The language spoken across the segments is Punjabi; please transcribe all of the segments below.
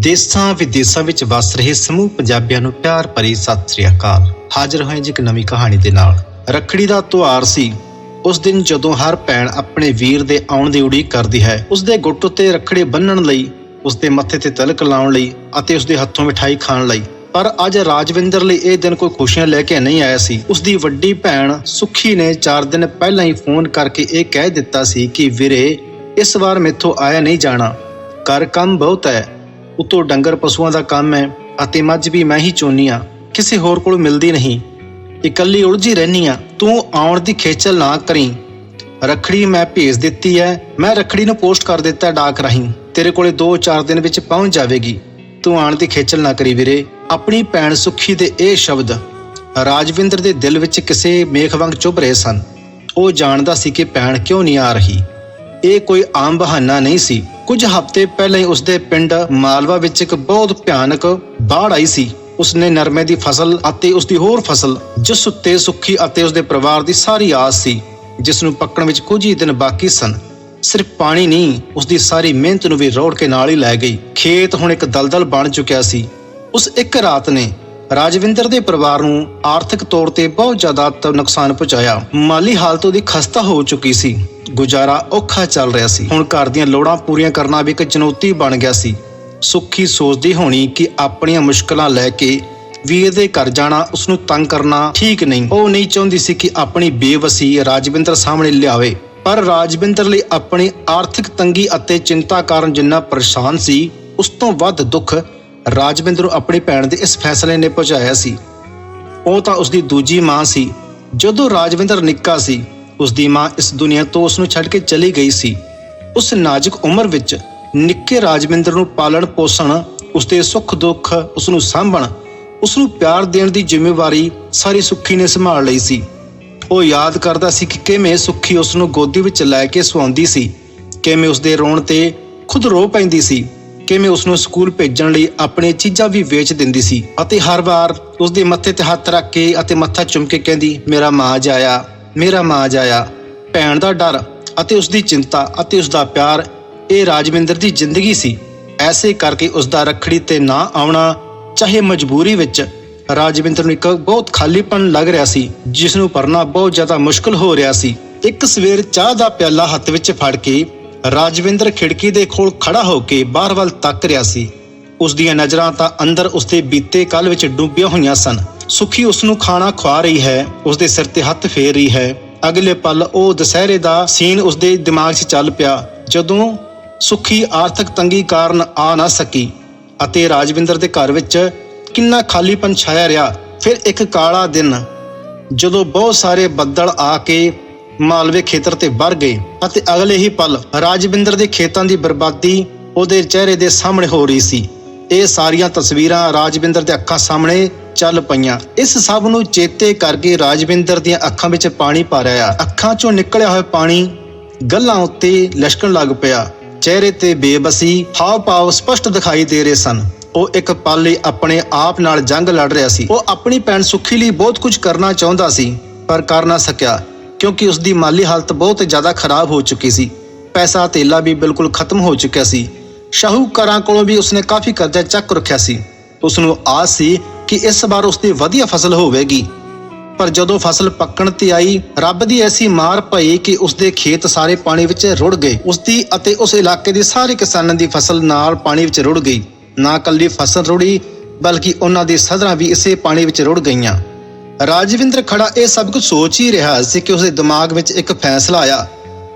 ਦੇਸਾਂ ਵਿਦੇਸਾਂ ਵਿੱਚ ਵਸ ਰਹੇ ਸਮੂਹ ਪੰਜਾਬੀਆਂ ਨੂੰ ਪਿਆਰ ਭਰੀ ਸਤਿ ਸ੍ਰੀ ਅਕਾਲ। ਹਾਜ਼ਰ ਹੋਏ ਜੀ ਇੱਕ ਨਵੀਂ ਕਹਾਣੀ ਦੇ ਨਾਲ। ਰੱਖੜੀ ਦਾ ਤਿਉਹਾਰ ਸੀ। ਉਸ ਦਿਨ ਜਦੋਂ ਹਰ ਭੈਣ ਆਪਣੇ ਵੀਰ ਦੇ ਆਉਣ ਦੀ ਉਡੀਕ ਕਰਦੀ ਹੈ, ਉਸ ਦੇ ਗੁੱਟ ਉੱਤੇ ਰੱਖੜੀ ਬੰਨਣ ਲਈ, ਉਸ ਦੇ ਮੱਥੇ ਤੇ ਤਲਕ ਲਾਉਣ ਲਈ ਅਤੇ ਉਸ ਦੇ ਹੱਥੋਂ ਮਿਠਾਈ ਖਾਣ ਲਈ। ਪਰ ਅੱਜ ਰਾਜਵਿੰਦਰ ਲਈ ਇਹ ਦਿਨ ਕੋਈ ਖੁਸ਼ੀਆਂ ਲੈ ਕੇ ਨਹੀਂ ਆਇਆ ਸੀ। ਉਸ ਦੀ ਵੱਡੀ ਭੈਣ ਸੁਖੀ ਨੇ 4 ਦਿਨ ਪਹਿਲਾਂ ਹੀ ਫੋਨ ਕਰਕੇ ਇਹ ਕਹਿ ਦਿੱਤਾ ਸੀ ਕਿ, ਵੀਰੇ, ਇਸ ਵਾਰ ਮੇਥੋਂ ਆਇਆ ਨਹੀਂ ਜਾਣਾ। ਘਰ ਕੰਮ ਬਹੁਤ ਹੈ। ਉਤੋਂ ਡੰਗਰ ਪਸ਼ੂਆਂ ਦਾ ਕੰਮ ਹੈ ਅਤੇ ਮੱਝ ਵੀ ਮੈਂ ਹੀ ਚੋਨੀ ਆ ਕਿਸੇ ਹੋਰ ਕੋਲ ਮਿਲਦੀ ਨਹੀਂ। ਇਕੱਲੀ ਉਲਝੀ ਰਹਿਨੀ ਆ ਤੂੰ ਆਉਣ ਦੀ ਖੇਚਲ ਨਾ ਕਰੀ। ਰੱਖੜੀ ਮੈਂ ਭੇਜ ਦਿੱਤੀ ਹੈ। ਮੈਂ ਰੱਖੜੀ ਨੂੰ ਪੋਸਟ ਕਰ ਦਿੱਤਾ ਡਾਕ ਰਾਹੀਂ। ਤੇਰੇ ਕੋਲੇ 2-4 ਦਿਨ ਵਿੱਚ ਪਹੁੰਚ ਜਾਵੇਗੀ। ਤੂੰ ਆਉਣ ਦੀ ਖੇਚਲ ਨਾ ਕਰੀ ਵੀਰੇ। ਆਪਣੀ ਭੈਣ ਸੁਖੀ ਦੇ ਇਹ ਸ਼ਬਦ, ਰਾਜਵਿੰਦਰ ਦੇ ਦਿਲ ਵਿੱਚ ਕਿਸੇ ਮੇਖ ਵਾਂਗ ਚੁੱਭ ਰਹੇ ਸਨ। ਉਹ ਜਾਣਦਾ ਸੀ ਕਿ ਭੈਣ ਕਿਉਂ ਨਹੀਂ ਆ ਰਹੀ। ਇਹ ਕੋਈ ਆਮ ਬਹਾਨਾ ਨਹੀਂ ਸੀ। ਕੁਝ ਹਫ਼ਤੇ ਪਹਿਲਾਂ ਹੀ ਉਸਦੇ ਪਿੰਡ ਮਾਲਵਾ ਵਿੱਚ ਇੱਕ ਬਹੁਤ ਭਿਆਨਕ ਬਾੜ ਆਈ ਸੀ। ਉਸਨੇ ਨਰਮੇ ਦੀ ਫਸਲ ਅਤੇ ਉਸਦੀ ਹੋਰ ਫਸਲ, ਜਿਸ ਉੱਤੇ ਸੁੱਖੀ ਅਤੇ ਉਸਦੇ ਪਰਿਵਾਰ ਦੀ ਸਾਰੀ ਆਸ ਸੀ, ਜਿਸ ਨੂੰ ਪੱਕਣ ਵਿੱਚ ਕੁਝ ਹੀ ਦਿਨ ਬਾਕੀ ਸਨ। ਸਿਰਫ ਪਾਣੀ ਨਹੀਂ, ਉਸਦੀ ਸਾਰੀ ਮਿਹਨਤ ਨੂੰ ਵੀ ਰੋੜ ਕੇ ਨਾਲ ਹੀ ਲੈ ਗਈ। ਖੇਤ ਹੁਣ ਇੱਕ ਦਲਦਲ ਬਣ ਚੁੱਕਿਆ ਸੀ। ਉਸ ਇੱਕ ਰਾਤ ਨੇ ਰਾਜਵਿੰਦਰ ਦੇ ਪਰਿਵਾਰ ਨੂੰ ਆਰਥਿਕ ਤੌਰ ਤੇ ਬਹੁਤ ਜ਼ਿਆਦਾ ਨੁਕਸਾਨ ਪਹੁੰਚਾਇਆ। ਮਾਲੀ ਹਾਲਤ ਉਹਦੀ ਖਸਤਾ ਹੋ ਚੁੱਕੀ ਸੀ। ਗੁਜ਼ਾਰਾ ਔਖਾ ਚੱਲ ਰਿਹਾ ਸੀ। ਹੁਣ ਘਰ ਦੀਆਂ ਲੋੜਾਂ ਪੂਰੀਆਂ ਕਰਨਾ ਵੀ ਇੱਕ ਚੁਣੌਤੀ ਬਣ ਗਿਆ ਸੀ। ਸੁੱਖੀ ਸੋਚਦੀ ਹੋਣੀ ਕਿ ਆਪਣੀਆਂ ਮੁਸ਼ਕਲਾਂ ਲੈ ਕੇ ਵੀਰ ਦੇ ਘਰ ਜਾਣਾ ਉਸ ਨੂੰ ਤੰਗ ਕਰਨਾ ਠੀਕ ਨਹੀਂ। ਉਹ ਨਹੀਂ ਚਾਹੁੰਦੀ ਸੀ ਕਿ ਆਪਣੀ ਬੇਵਸੀ ਰਾਜਵਿੰਦਰ ਸਾਹਮਣੇ ਲਿਆਵੇ। ਪਰ ਰਾਜਵਿੰਦਰ ਲਈ ਆਪਣੀ ਆਰਥਿਕ ਤੰਗੀ ਅਤੇ ਚਿੰਤਾ ਕਾਰਨ ਜਿੰਨਾ ਪਰੇਸ਼ਾਨ ਸੀ, ਉਸ ਤੋਂ ਵੱਧ ਦੁੱਖ ਰਾਜਵਿੰਦਰ ਨੂੰ ਆਪਣੀ ਭੈਣ ਦੇ ਇਸ ਫੈਸਲੇ ਨੇ ਪਹੁੰਚਾਇਆ ਸੀ। ਉਹ ਤਾਂ ਉਸਦੀ ਦੂਜੀ ਮਾਂ ਸੀ। ਜਦੋਂ ਰਾਜਵਿੰਦਰ ਨਿੱਕਾ ਸੀ, ਉਸਦੀ ਮਾਂ ਇਸ ਦੁਨੀਆ ਤੋਂ ਉਸ ਨੂੰ ਛੱਡ ਕੇ ਚਲੀ ਗਈ ਸੀ। ਉਸ ਨਾਜ਼ੁਕ ਉਮਰ ਵਿੱਚ ਨਿੱਕੇ ਰਾਜਵਿੰਦਰ ਨੂੰ ਪਾਲਣ ਪੋਸ਼ਣ, ਉਸਦੇ ਸੁੱਖ ਦੁੱਖ ਉਸ ਨੂੰ ਸਾਂਭਣ ਉਸ ਨੂੰ ਪਿਆਰ ਦੇਣ ਦੀ ਜ਼ਿੰਮੇਵਾਰੀ ਸਾਰੀ ਸੁੱਖੀ ਨੇ ਸੰਭਾਲ ਲਈ ਸੀ। ਉਹ ਯਾਦ ਕਰਦਾ ਸੀ ਕਿ ਕਿਵੇਂ ਸੁੱਖੀ ਉਸ ਨੂੰ ਗੋਦੀ ਵਿੱਚ ਲੈ ਕੇ ਸੁਆਉਂਦੀ ਸੀ, ਕਿਵੇਂ ਉਸ ਦੇ ਰੋਣ ਤੇ ਖੁਦ ਰੋ ਪੈਂਦੀ ਸੀ। ਕਿਵੇਂ ਉਸ ਨੂੰ ਸਕੂਲ ਭੇਜਣ ਲਈ ਆਪਣੀਆਂ ਚੀਜ਼ਾਂ ਵੀ ਵੇਚ ਦਿੰਦੀ ਸੀ ਅਤੇ ਹਰ ਵਾਰ ਉਸ ਦੇ ਮੱਥੇ ਤੇ ਹੱਥ ਰੱਖ ਕੇ ਅਤੇ ਮੱਥਾ ਚੁੰਮ ਕੇ ਕਹਿੰਦੀ, ਮੇਰਾ ਮਾਂ ਜਾਇਆ, ਮੇਰਾ ਮਾਂ ਜਾਇਆ। ਭੈਣ ਦਾ ਡਰ ਅਤੇ ਉਸ ਦੀ ਚਿੰਤਾ ਅਤੇ ਉਸ ਦਾ ਪਿਆਰ, ਇਹ ਰਾਜਵਿੰਦਰ ਦੀ ਜ਼ਿੰਦਗੀ ਸੀ। ਐਸੇ ਕਰਕੇ ਉਸ ਦਾ ਰੱਖੜੀ ਤੇ ਨਾ ਆਉਣਾ, ਚਾਹੇ ਮਜਬੂਰੀ ਵਿੱਚ, ਰਾਜਵਿੰਦਰ ਨੂੰ ਇੱਕ ਬਹੁਤ ਖਾਲੀਪਨ ਲੱਗ ਰਿਹਾ ਸੀ ਜਿਸ ਨੂੰ ਭਰਨਾ ਬਹੁਤ ਜ਼ਿਆਦਾ ਮੁਸ਼ਕਲ ਹੋ ਰਿਹਾ ਸੀ। ਇੱਕ ਸਵੇਰ ਚਾਹ ਦਾ ਪਿਆਲਾ ਹੱਥ ਵਿੱਚ ਫੜ ਕੇ ਰਾਜਵਿੰਦਰ ਖਿੜਕੀ ਦੇ ਕੋਲ ਖੜਾ ਹੋ ਕੇ ਬਾਹਰ ਵੱਲ ਤੱਕ ਰਿਹਾ ਸੀ। ਉਸ ਦੀਆਂ ਨਜ਼ਰਾਂ ਤਾਂ ਅੰਦਰ ਉਸਦੇ ਬੀਤੇ ਕੱਲ ਵਿੱਚ ਡੁੱਬੀਆਂ ਹੋਈਆਂ ਸਨ। ਸੁਖੀ ਉਸ ਨੂੰ ਖਾਣਾ ਖਵਾ ਰਹੀ ਹੈ, ਉਸ ਦੇ ਸਿਰ ਤੇ ਹੱਥ ਫੇਰ ਰਹੀ ਹੈ। ਅਗਲੇ ਪਲ ਉਹ ਦੁਸਹਿਰੇ ਦਾ ਸੀਨ ਉਸਦੇ ਦਿਮਾਗ 'ਚ ਚੱਲ ਪਿਆ, ਜਦੋਂ ਸੁਖੀ ਆਰਥਿਕ ਤੰਗੀ ਕਾਰਨ ਆ ਨਾ ਸਕੀ ਅਤੇ ਰਾਜਵਿੰਦਰ ਦੇ ਘਰ ਵਿੱਚ ਕਿੰਨਾ ਖਾਲੀਪਨ ਛਾਇਆ ਰਿਹਾ। ਫਿਰ ਇੱਕ ਕਾਲਾ ਦਿਨ, ਜਦੋਂ ਬਹੁਤ ਸਾਰੇ ਬੱਦਲ ਆ ਕੇ ਮਾਲਵੇ ਖੇਤਰ ਤੇ ਵਰ ਗਏ ਅਤੇ ਅਗਲੇ ਹੀ ਪਲ ਰਾਜਵਿੰਦਰ ਦੇ ਖੇਤਾਂ ਦੀ ਬਰਬਾਦੀ ਉਹਦੇ ਚਿਹਰੇ ਦੇ ਸਾਹਮਣੇ ਹੋ ਰਹੀ ਸੀ। ਇਹ ਸਾਰੀਆਂ ਤਸਵੀਰਾਂ ਰਾਜਵਿੰਦਰ ਦੇ ਅੱਖਾਂ ਸਾਹਮਣੇ ਚੱਲ ਪਈਆਂ। ਇਸ ਸਭ ਨੂੰ ਚੇਤੇ ਕਰਕੇ ਰਾਜਵਿੰਦਰ ਦੀਆਂ ਅੱਖਾਂ ਵਿੱਚ ਪਾਣੀ ਭਰ ਆਇਆ ਅੱਖਾਂ ਚੋਂ ਨਿਕਲਿਆ ਹੋਇਆ ਪਾਣੀ ਗੱਲਾਂ ਉੱਤੇ ਲਸ਼ਕਣ ਲੱਗ ਪਿਆ। ਚਿਹਰੇ ਤੇ ਬੇਬਸੀ ਹਾਵ ਭਾਵ ਸਪਸ਼ਟ ਦਿਖਾਈ ਦੇ ਰਹੇ ਸਨ। ਉਹ ਇੱਕ ਪਲ ਲਈ ਆਪਣੇ ਆਪ ਨਾਲ ਜੰਗ ਲੜ ਰਿਹਾ ਸੀ। ਉਹ ਆਪਣੀ ਭੈਣ ਸੁਖੀ ਲਈ ਬਹੁਤ ਕੁਝ ਕਰਨਾ ਚਾਹੁੰਦਾ ਸੀ, ਪਰ ਕਰ ਨਾ ਸਕਿਆ। ਕਿਉਂਕਿ ਉਸ ਦੀ ਮਾਲੀ ਹਾਲਤ ਬਹੁਤ ਜ਼ਿਆਦਾ ਖਰਾਬ ਹੋ ਚੁੱਕੀ ਸੀ। ਪੈਸਾ ਧੇਲਾ ਵੀ ਬਿਲਕੁਲ ਖਤਮ ਹੋ ਚੁੱਕਿਆ ਸੀ। ਸ਼ਾਹੂਕਾਰਾਂ ਕੋਲੋਂ ਵੀ ਉਸਨੇ ਕਾਫੀ ਕਰਜ਼ਾ ਚੱਕ ਰੱਖਿਆ ਸੀ। ਉਸ ਨੂੰ ਆਸ ਸੀ ਕਿ ਇਸ ਵਾਰ ਉਸਦੀ ਵਧੀਆ ਫਸਲ ਹੋਵੇਗੀ। ਪਰ ਜਦੋਂ ਫਸਲ ਪੱਕਣ ਤੇ ਆਈ, ਰੱਬ ਦੀ ਐਸੀ ਮਾਰ ਪਈ ਕਿ ਉਸਦੇ ਖੇਤ ਸਾਰੇ ਪਾਣੀ ਵਿੱਚ ਰੁੜ ਗਏ। ਉਸਦੀ ਅਤੇ ਉਸ ਇਲਾਕੇ ਦੇ ਸਾਰੇ ਕਿਸਾਨਾਂ ਦੀ ਫਸਲ ਨਾਲ ਪਾਣੀ ਵਿੱਚ ਰੁੜ ਗਈ। ਨਾ ਕੱਲੀ ਫਸਲ ਰੁੜੀ, ਬਲਕਿ ਉਹਨਾਂ ਦੀ ਸਧਰਾਂ ਵੀ ਇਸੇ ਪਾਣੀ ਵਿੱਚ ਰੁੜ ਗਈਆਂ। ਰਾਜਵਿੰਦਰ ਖੜਾ ਇਹ ਸਭ ਕੁਝ ਸੋਚ ਹੀ ਰਿਹਾ ਸੀ ਕਿ ਉਸਦੇ ਦਿਮਾਗ ਵਿੱਚ ਇੱਕ ਫੈਸਲਾ ਆਇਆ।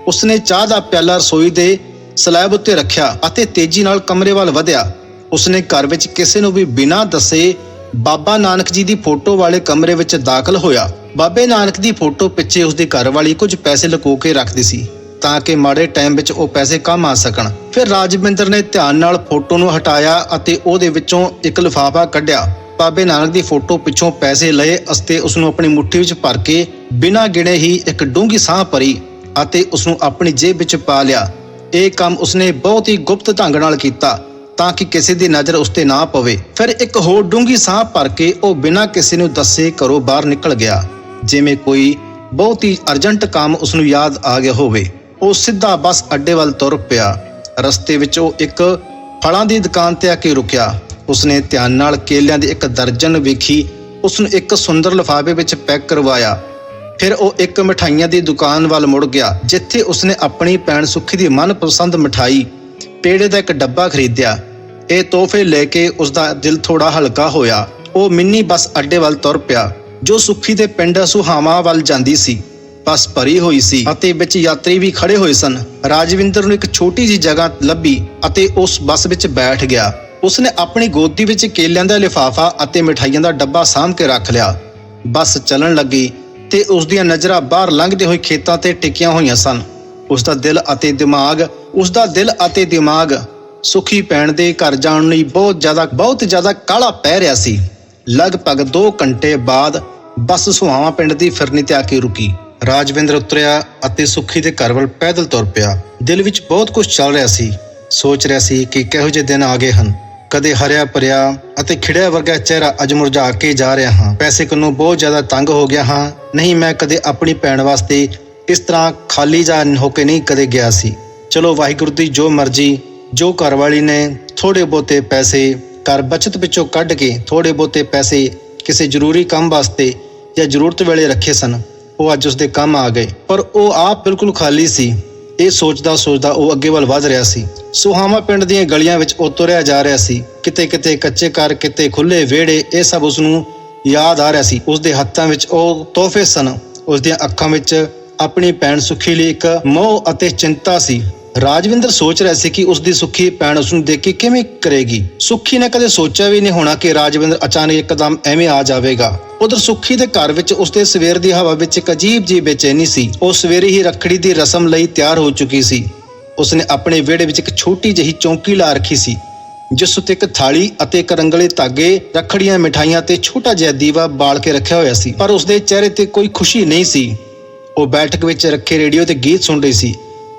ਉਸਨੇ ਚਾਹ ਦਾ ਪਿਆਲਾ ਰਸੋਈ ਦੇ ਸਲੈਬ ਉੱਤੇ ਰੱਖਿਆ ਅਤੇ ਤੇਜ਼ੀ ਨਾਲ ਕਮਰੇ ਵੱਲ ਵਧਿਆ। ਉਸਨੇ ਘਰ ਵਿੱਚ ਕਿਸੇ ਨੂੰ ਵੀ ਬਿਨਾਂ ਦੱਸੇ ਬਾਬਾ ਨਾਨਕ ਜੀ ਦੀ ਫੋਟੋ ਵਾਲੇ ਕਮਰੇ ਵਿੱਚ ਦਾਖਲ ਹੋਇਆ। ਬਾਬੇ ਨਾਨਕ ਦੀ ਫੋਟੋ ਪਿੱਛੇ ਉਸਦੀ ਘਰਵਾਲੀ ਕੁਝ ਪੈਸੇ ਲੁਕੋ ਕੇ ਰੱਖਦੀ ਸੀ ਤਾਂ ਕਿ ਮਾੜੇ ਟਾਈਮ ਵਿੱਚ ਉਹ ਪੈਸੇ ਕੰਮ ਆ ਸਕਣ। ਫਿਰ ਰਾਜਵਿੰਦਰ ਨੇ ਧਿਆਨ ਨਾਲ ਫੋਟੋ ਨੂੰ ਹਟਾਇਆ ਅਤੇ ਉਹਦੇ ਵਿੱਚੋਂ ਇੱਕ ਲਿਫਾਫਾ ਕੱਢਿਆ। ਬਾਬੇ ਨਾਨਕ ਦੀ ਫੋਟੋ ਪਿੱਛੋਂ ਪੈਸੇ ਲਏ ਅਤੇ ਉਸ ਨੂੰ ਆਪਣੀ ਮੁੱਠੀ ਵਿੱਚ ਭਰ ਕੇ ਬਿਨਾਂ ਗਿਣੇ ਹੀ ਇੱਕ ਡੂੰਗੀ ਸਾਹ ਭਰੀ ਅਤੇ ਉਸ ਨੂੰ ਆਪਣੀ ਜੇਬ ਵਿੱਚ ਪਾ ਲਿਆ। ਇਹ ਕੰਮ ਉਸਨੇ ਬਹੁਤ ਹੀ ਗੁਪਤ ਢੰਗ ਨਾਲ ਕੀਤਾ ਤਾਂ ਕਿ ਕਿਸੇ ਦੀ ਨਜ਼ਰ ਉਸ ਤੇ ਨਾ ਪਵੇ। ਫਿਰ ਇੱਕ ਹੋਰ ਡੂੰਗੀ ਸਾਹ ਭਰ ਕੇ ਉਹ ਬਿਨਾਂ ਕਿਸੇ ਨੂੰ ਦੱਸੇ ਘਰੋਂ ਬਾਹਰ ਨਿਕਲ ਗਿਆ, ਜਿਵੇਂ ਕੋਈ ਬਹੁਤ ਹੀ ਅਰਜੈਂਟ ਕੰਮ ਉਸ ਨੂੰ ਯਾਦ ਆ ਗਿਆ ਹੋਵੇ। ਉਹ ਸਿੱਧਾ ਬੱਸ ਅੱਡੇ ਵੱਲ ਤੁਰ ਪਿਆ। ਰਸਤੇ ਵਿੱਚ ਉਹ ਇੱਕ ਫਲਾਂ ਦੀ ਦੁਕਾਨ ਤੇ ਆ ਕੇ ਰੁਕਿਆ। ਉਸਨੇ ਧਿਆਨ ਨਾਲ ਕੇਲਿਆਂ ਦੀ ਇੱਕ ਦਰਜਨ ਵੇਖੀ ਉਸ ਨੂੰ ਇੱਕ ਸੁੰਦਰ ਲਿਫਾਫੇ ਵਿੱਚ ਪੈਕ ਕਰਵਾਇਆ। ਫਿਰ ਉਹ ਇੱਕ ਮਠਾਈਆਂ ਦੀ ਦੁਕਾਨ ਵੱਲ ਮੁੜ ਗਿਆ, ਜਿੱਥੇ ਉਸਨੇ ਆਪਣੀ ਭੈਣ ਸੁਖੀ ਦੀ ਮਨਪਸੰਦ ਮਠਾਈ, ਪੇੜੇ ਦਾ ਇੱਕ ਡੱਬਾ ਖਰੀਦਿਆ। ਇਹ ਤੋਹਫੇ ਲੈ ਕੇ ਉਸਦਾ ਦਿਲ ਥੋੜਾ ਹਲਕਾ ਹੋਇਆ। ਉਹ ਮਿੰਨੀ ਬੱਸ ਅੱਡੇ ਵੱਲ ਤੁਰ ਪਿਆ, ਜੋ ਸੁਖੀ ਦੇ ਪਿੰਡ ਸੁਹਾਵਾ ਵੱਲ ਜਾਂਦੀ ਸੀ। ਬੱਸ ਭਰੀ ਹੋਈ ਸੀ ਅਤੇ ਵਿੱਚ ਯਾਤਰੀ ਵੀ ਖੜੇ ਹੋਏ ਸਨ। ਰਾਜਵਿੰਦਰ ਨੂੰ ਇੱਕ ਛੋਟੀ ਜਿਹੀ ਜਗ੍ਹਾ ਲੱਭੀ ਅਤੇ ਉਸ ਬੱਸ ਵਿੱਚ ਬੈਠ ਗਿਆ। ਉਸਨੇ ਆਪਣੀ ਗੋਦੀ ਵਿੱਚ ਕੇਲਿਆਂ ਦਾ ਲਿਫਾਫਾ ਅਤੇ ਮਿਠਾਈਆਂ ਦਾ ਡੱਬਾ ਸਾਂਭ ਕੇ ਰੱਖ ਲਿਆ। ਬੱਸ ਚੱਲਣ ਲੱਗੀ ਤੇ ਉਸ ਦੀਆਂ ਨਜ਼ਰਾਂ ਬਾਹਰ ਲੰਘਦੇ ਹੋਏ ਖੇਤਾਂ ਤੇ ਟਿਕੀਆਂ ਹੋਈਆਂ ਸਨ। ਉਸ ਦਾ ਦਿਲ ਅਤੇ ਦਿਮਾਗ ਉਸ ਦਾ ਦਿਲ ਅਤੇ ਦਿਮਾਗ ਸੁਖੀ ਪੈਣ ਦੇ ਘਰ ਜਾਣ ਲਈ ਬਹੁਤ ਜ਼ਿਆਦਾ ਬਹੁਤ ਜ਼ਿਆਦਾ ਕਾਲਾ ਪੈ ਰਿਹਾ ਸੀ। ਲਗਭਗ 2 ਘੰਟੇ ਬਾਅਦ ਬੱਸ ਸੁਹਾਵਾ ਪਿੰਡ ਦੀ ਫਿਰਨੀ ਤੇ ਆ ਕੇ ਰੁਕੀ। ਰਾਜਵਿੰਦਰ ਉਤਰਿਆ ਅਤੇ ਸੁਖੀ ਦੇ ਘਰ ਵੱਲ ਪੈਦਲ ਤੁਰ ਪਿਆ। ਦਿਲ ਵਿੱਚ ਬਹੁਤ ਕੁਝ ਚੱਲ ਰਿਹਾ ਸੀ। ਸੋਚ ਰਿਹਾ ਸੀ ਕਿ ਕਿਹੋ ਜਿਹੇ ਦਿਨ ਆ ਗਏ ਹਨ। ਕਦੇ ਹਰਿਆ ਭਰਿਆ ਅਤੇ ਖਿੜਿਆ ਵਰਗਾ ਚਿਹਰਾ ਅਜ ਮੁਰਝਾ ਕੇ ਜਾ ਰਿਹਾ ਹਾਂ। ਪੈਸੇ ਕੰਨੋਂ ਬਹੁਤ ਜ਼ਿਆਦਾ ਤੰਗ ਹੋ ਗਿਆ ਹਾਂ। ਨਹੀਂ, ਮੈਂ ਕਦੇ ਆਪਣੀ ਭੈਣ ਵਾਸਤੇ ਇਸ ਤਰ੍ਹਾਂ ਖਾਲੀ ਜਾ ਹੋ ਕੇ ਨਹੀਂ ਕਦੇ ਗਿਆ ਸੀ। ਚਲੋ, ਵਾਹਿਗੁਰੂ ਦੀ ਜੋ ਮਰਜ਼ੀ, ਜੋ ਘਰਵਾਲੀ ਨੇ ਥੋੜੇ ਬਹੁਤੇ ਪੈਸੇ ਘਰ ਬਚਤ ਵਿੱਚੋਂ ਕੱਢ ਕੇ ਥੋੜੇ ਬਹੁਤੇ ਪੈਸੇ ਕਿਸੇ ਜ਼ਰੂਰੀ ਕੰਮ ਵਾਸਤੇ ਜਾਂ ਜ਼ਰੂਰਤ ਵੇਲੇ ਰੱਖੇ ਸਨ, ਉਹ ਅੱਜ ਉਸਦੇ ਕੰਮ ਆ ਗਏ। ਪਰ ਉਹ ਆਪ ਬਿਲਕੁਲ ਖਾਲੀ ਸੀ। ਇਹ ਸੋਚਦਾ ਸੋਚਦਾ ਉਹ ਅੱਗੇ ਵੱਲ ਵੱਧ ਰਿਹਾ ਸੀ। ਸੁਹਾਵਾ ਪਿੰਡ ਦੀਆਂ ਗਲੀਆਂ ਵਿੱਚ ਉਹ ਤੁਰਿਆ ਜਾ ਰਿਹਾ ਸੀ। ਕਿਤੇ ਕਿਤੇ ਕੱਚੇ ਘਰ, ਕਿਤੇ ਖੁੱਲੇ ਵਿਹੜੇ, ਇਹ ਸਭ ਉਸ ਨੂੰ ਯਾਦ ਆ ਰਿਹਾ ਸੀ। ਉਸ ਦੇ ਹੱਥਾਂ ਵਿੱਚ ਉਹ ਤੋਹਫੇ ਸਨ। ਉਸ ਦੀਆਂ ਅੱਖਾਂ ਵਿੱਚ ਆਪਣੀ ਭੈਣ ਸੁਖੀ ਲਈ ਇੱਕ ਮੋਹ ਅਤੇ ਚਿੰਤਾ ਸੀ। ਰਾਜਵਿੰਦਰ ਸੋਚ ਰਿਹਾ ਸੀ ਕਿ ਉਸ ਦੀ ਸੁਖੀ ਭੈਣ ਉਸ ਨੂੰ ਦੇਖ ਕੇ ਕਿਵੇਂ ਕਰੇਗੀ। ਸੁੱਖੀ ਨੇ ਕਦੇ ਸੋਚਿਆ ਵੀ ਨਹੀਂ ਹੋਣਾ ਕਿ ਰਾਜਵਿੰਦਰ ਅਚਾਨਕ ਇੱਕਦਮ ਐਵੇਂ ਆ ਜਾਵੇਗਾ। ਉਧਰ ਸੁੱਖੀ ਦੇ ਘਰ ਵਿੱਚ ਉਸਦੇ ਸਵੇਰ ਦੀ ਹਵਾ ਵਿੱਚ ਇੱਕ ਅਜੀਬ ਜਿਹੀ ਬੇਚੈਨੀ ਸੀ। ਉਹ ਸਵੇਰੇ ਹੀ ਰੱਖੜੀ ਦੀ ਰਸਮ ਲਈ ਤਿਆਰ ਹੋ ਚੁੱਕੀ ਸੀ। ਉਸਨੇ ਆਪਣੇ ਵਿਹੜੇ ਵਿੱਚ ਇੱਕ ਛੋਟੀ ਜਿਹੀ ਚੌਂਕੀ ਲਾ ਰੱਖੀ ਸੀ, ਜਿਸ ਉੱਤੇ ਇੱਕ ਥਾਲੀ ਅਤੇ ਇੱਕ ਰੰਗਲੇ ਧਾਗੇ, ਰੱਖੜੀਆਂ, ਮਿਠਾਈਆਂ ਤੇ ਛੋਟਾ ਜਿਹਾ ਦੀਵਾ ਬਾਲ ਕੇ ਰੱਖਿਆ ਹੋਇਆ ਸੀ। ਪਰ ਉਸਦੇ ਚਿਹਰੇ ਤੇ ਕੋਈ ਖੁਸ਼ੀ ਨਹੀਂ ਸੀ। ਉਹ ਬੈਠਕ ਵਿੱਚ ਰੱਖੇ ਰੇਡੀਓ ਤੇ ਗੀਤ ਸੁਣ ਰਹੀ ਸੀ।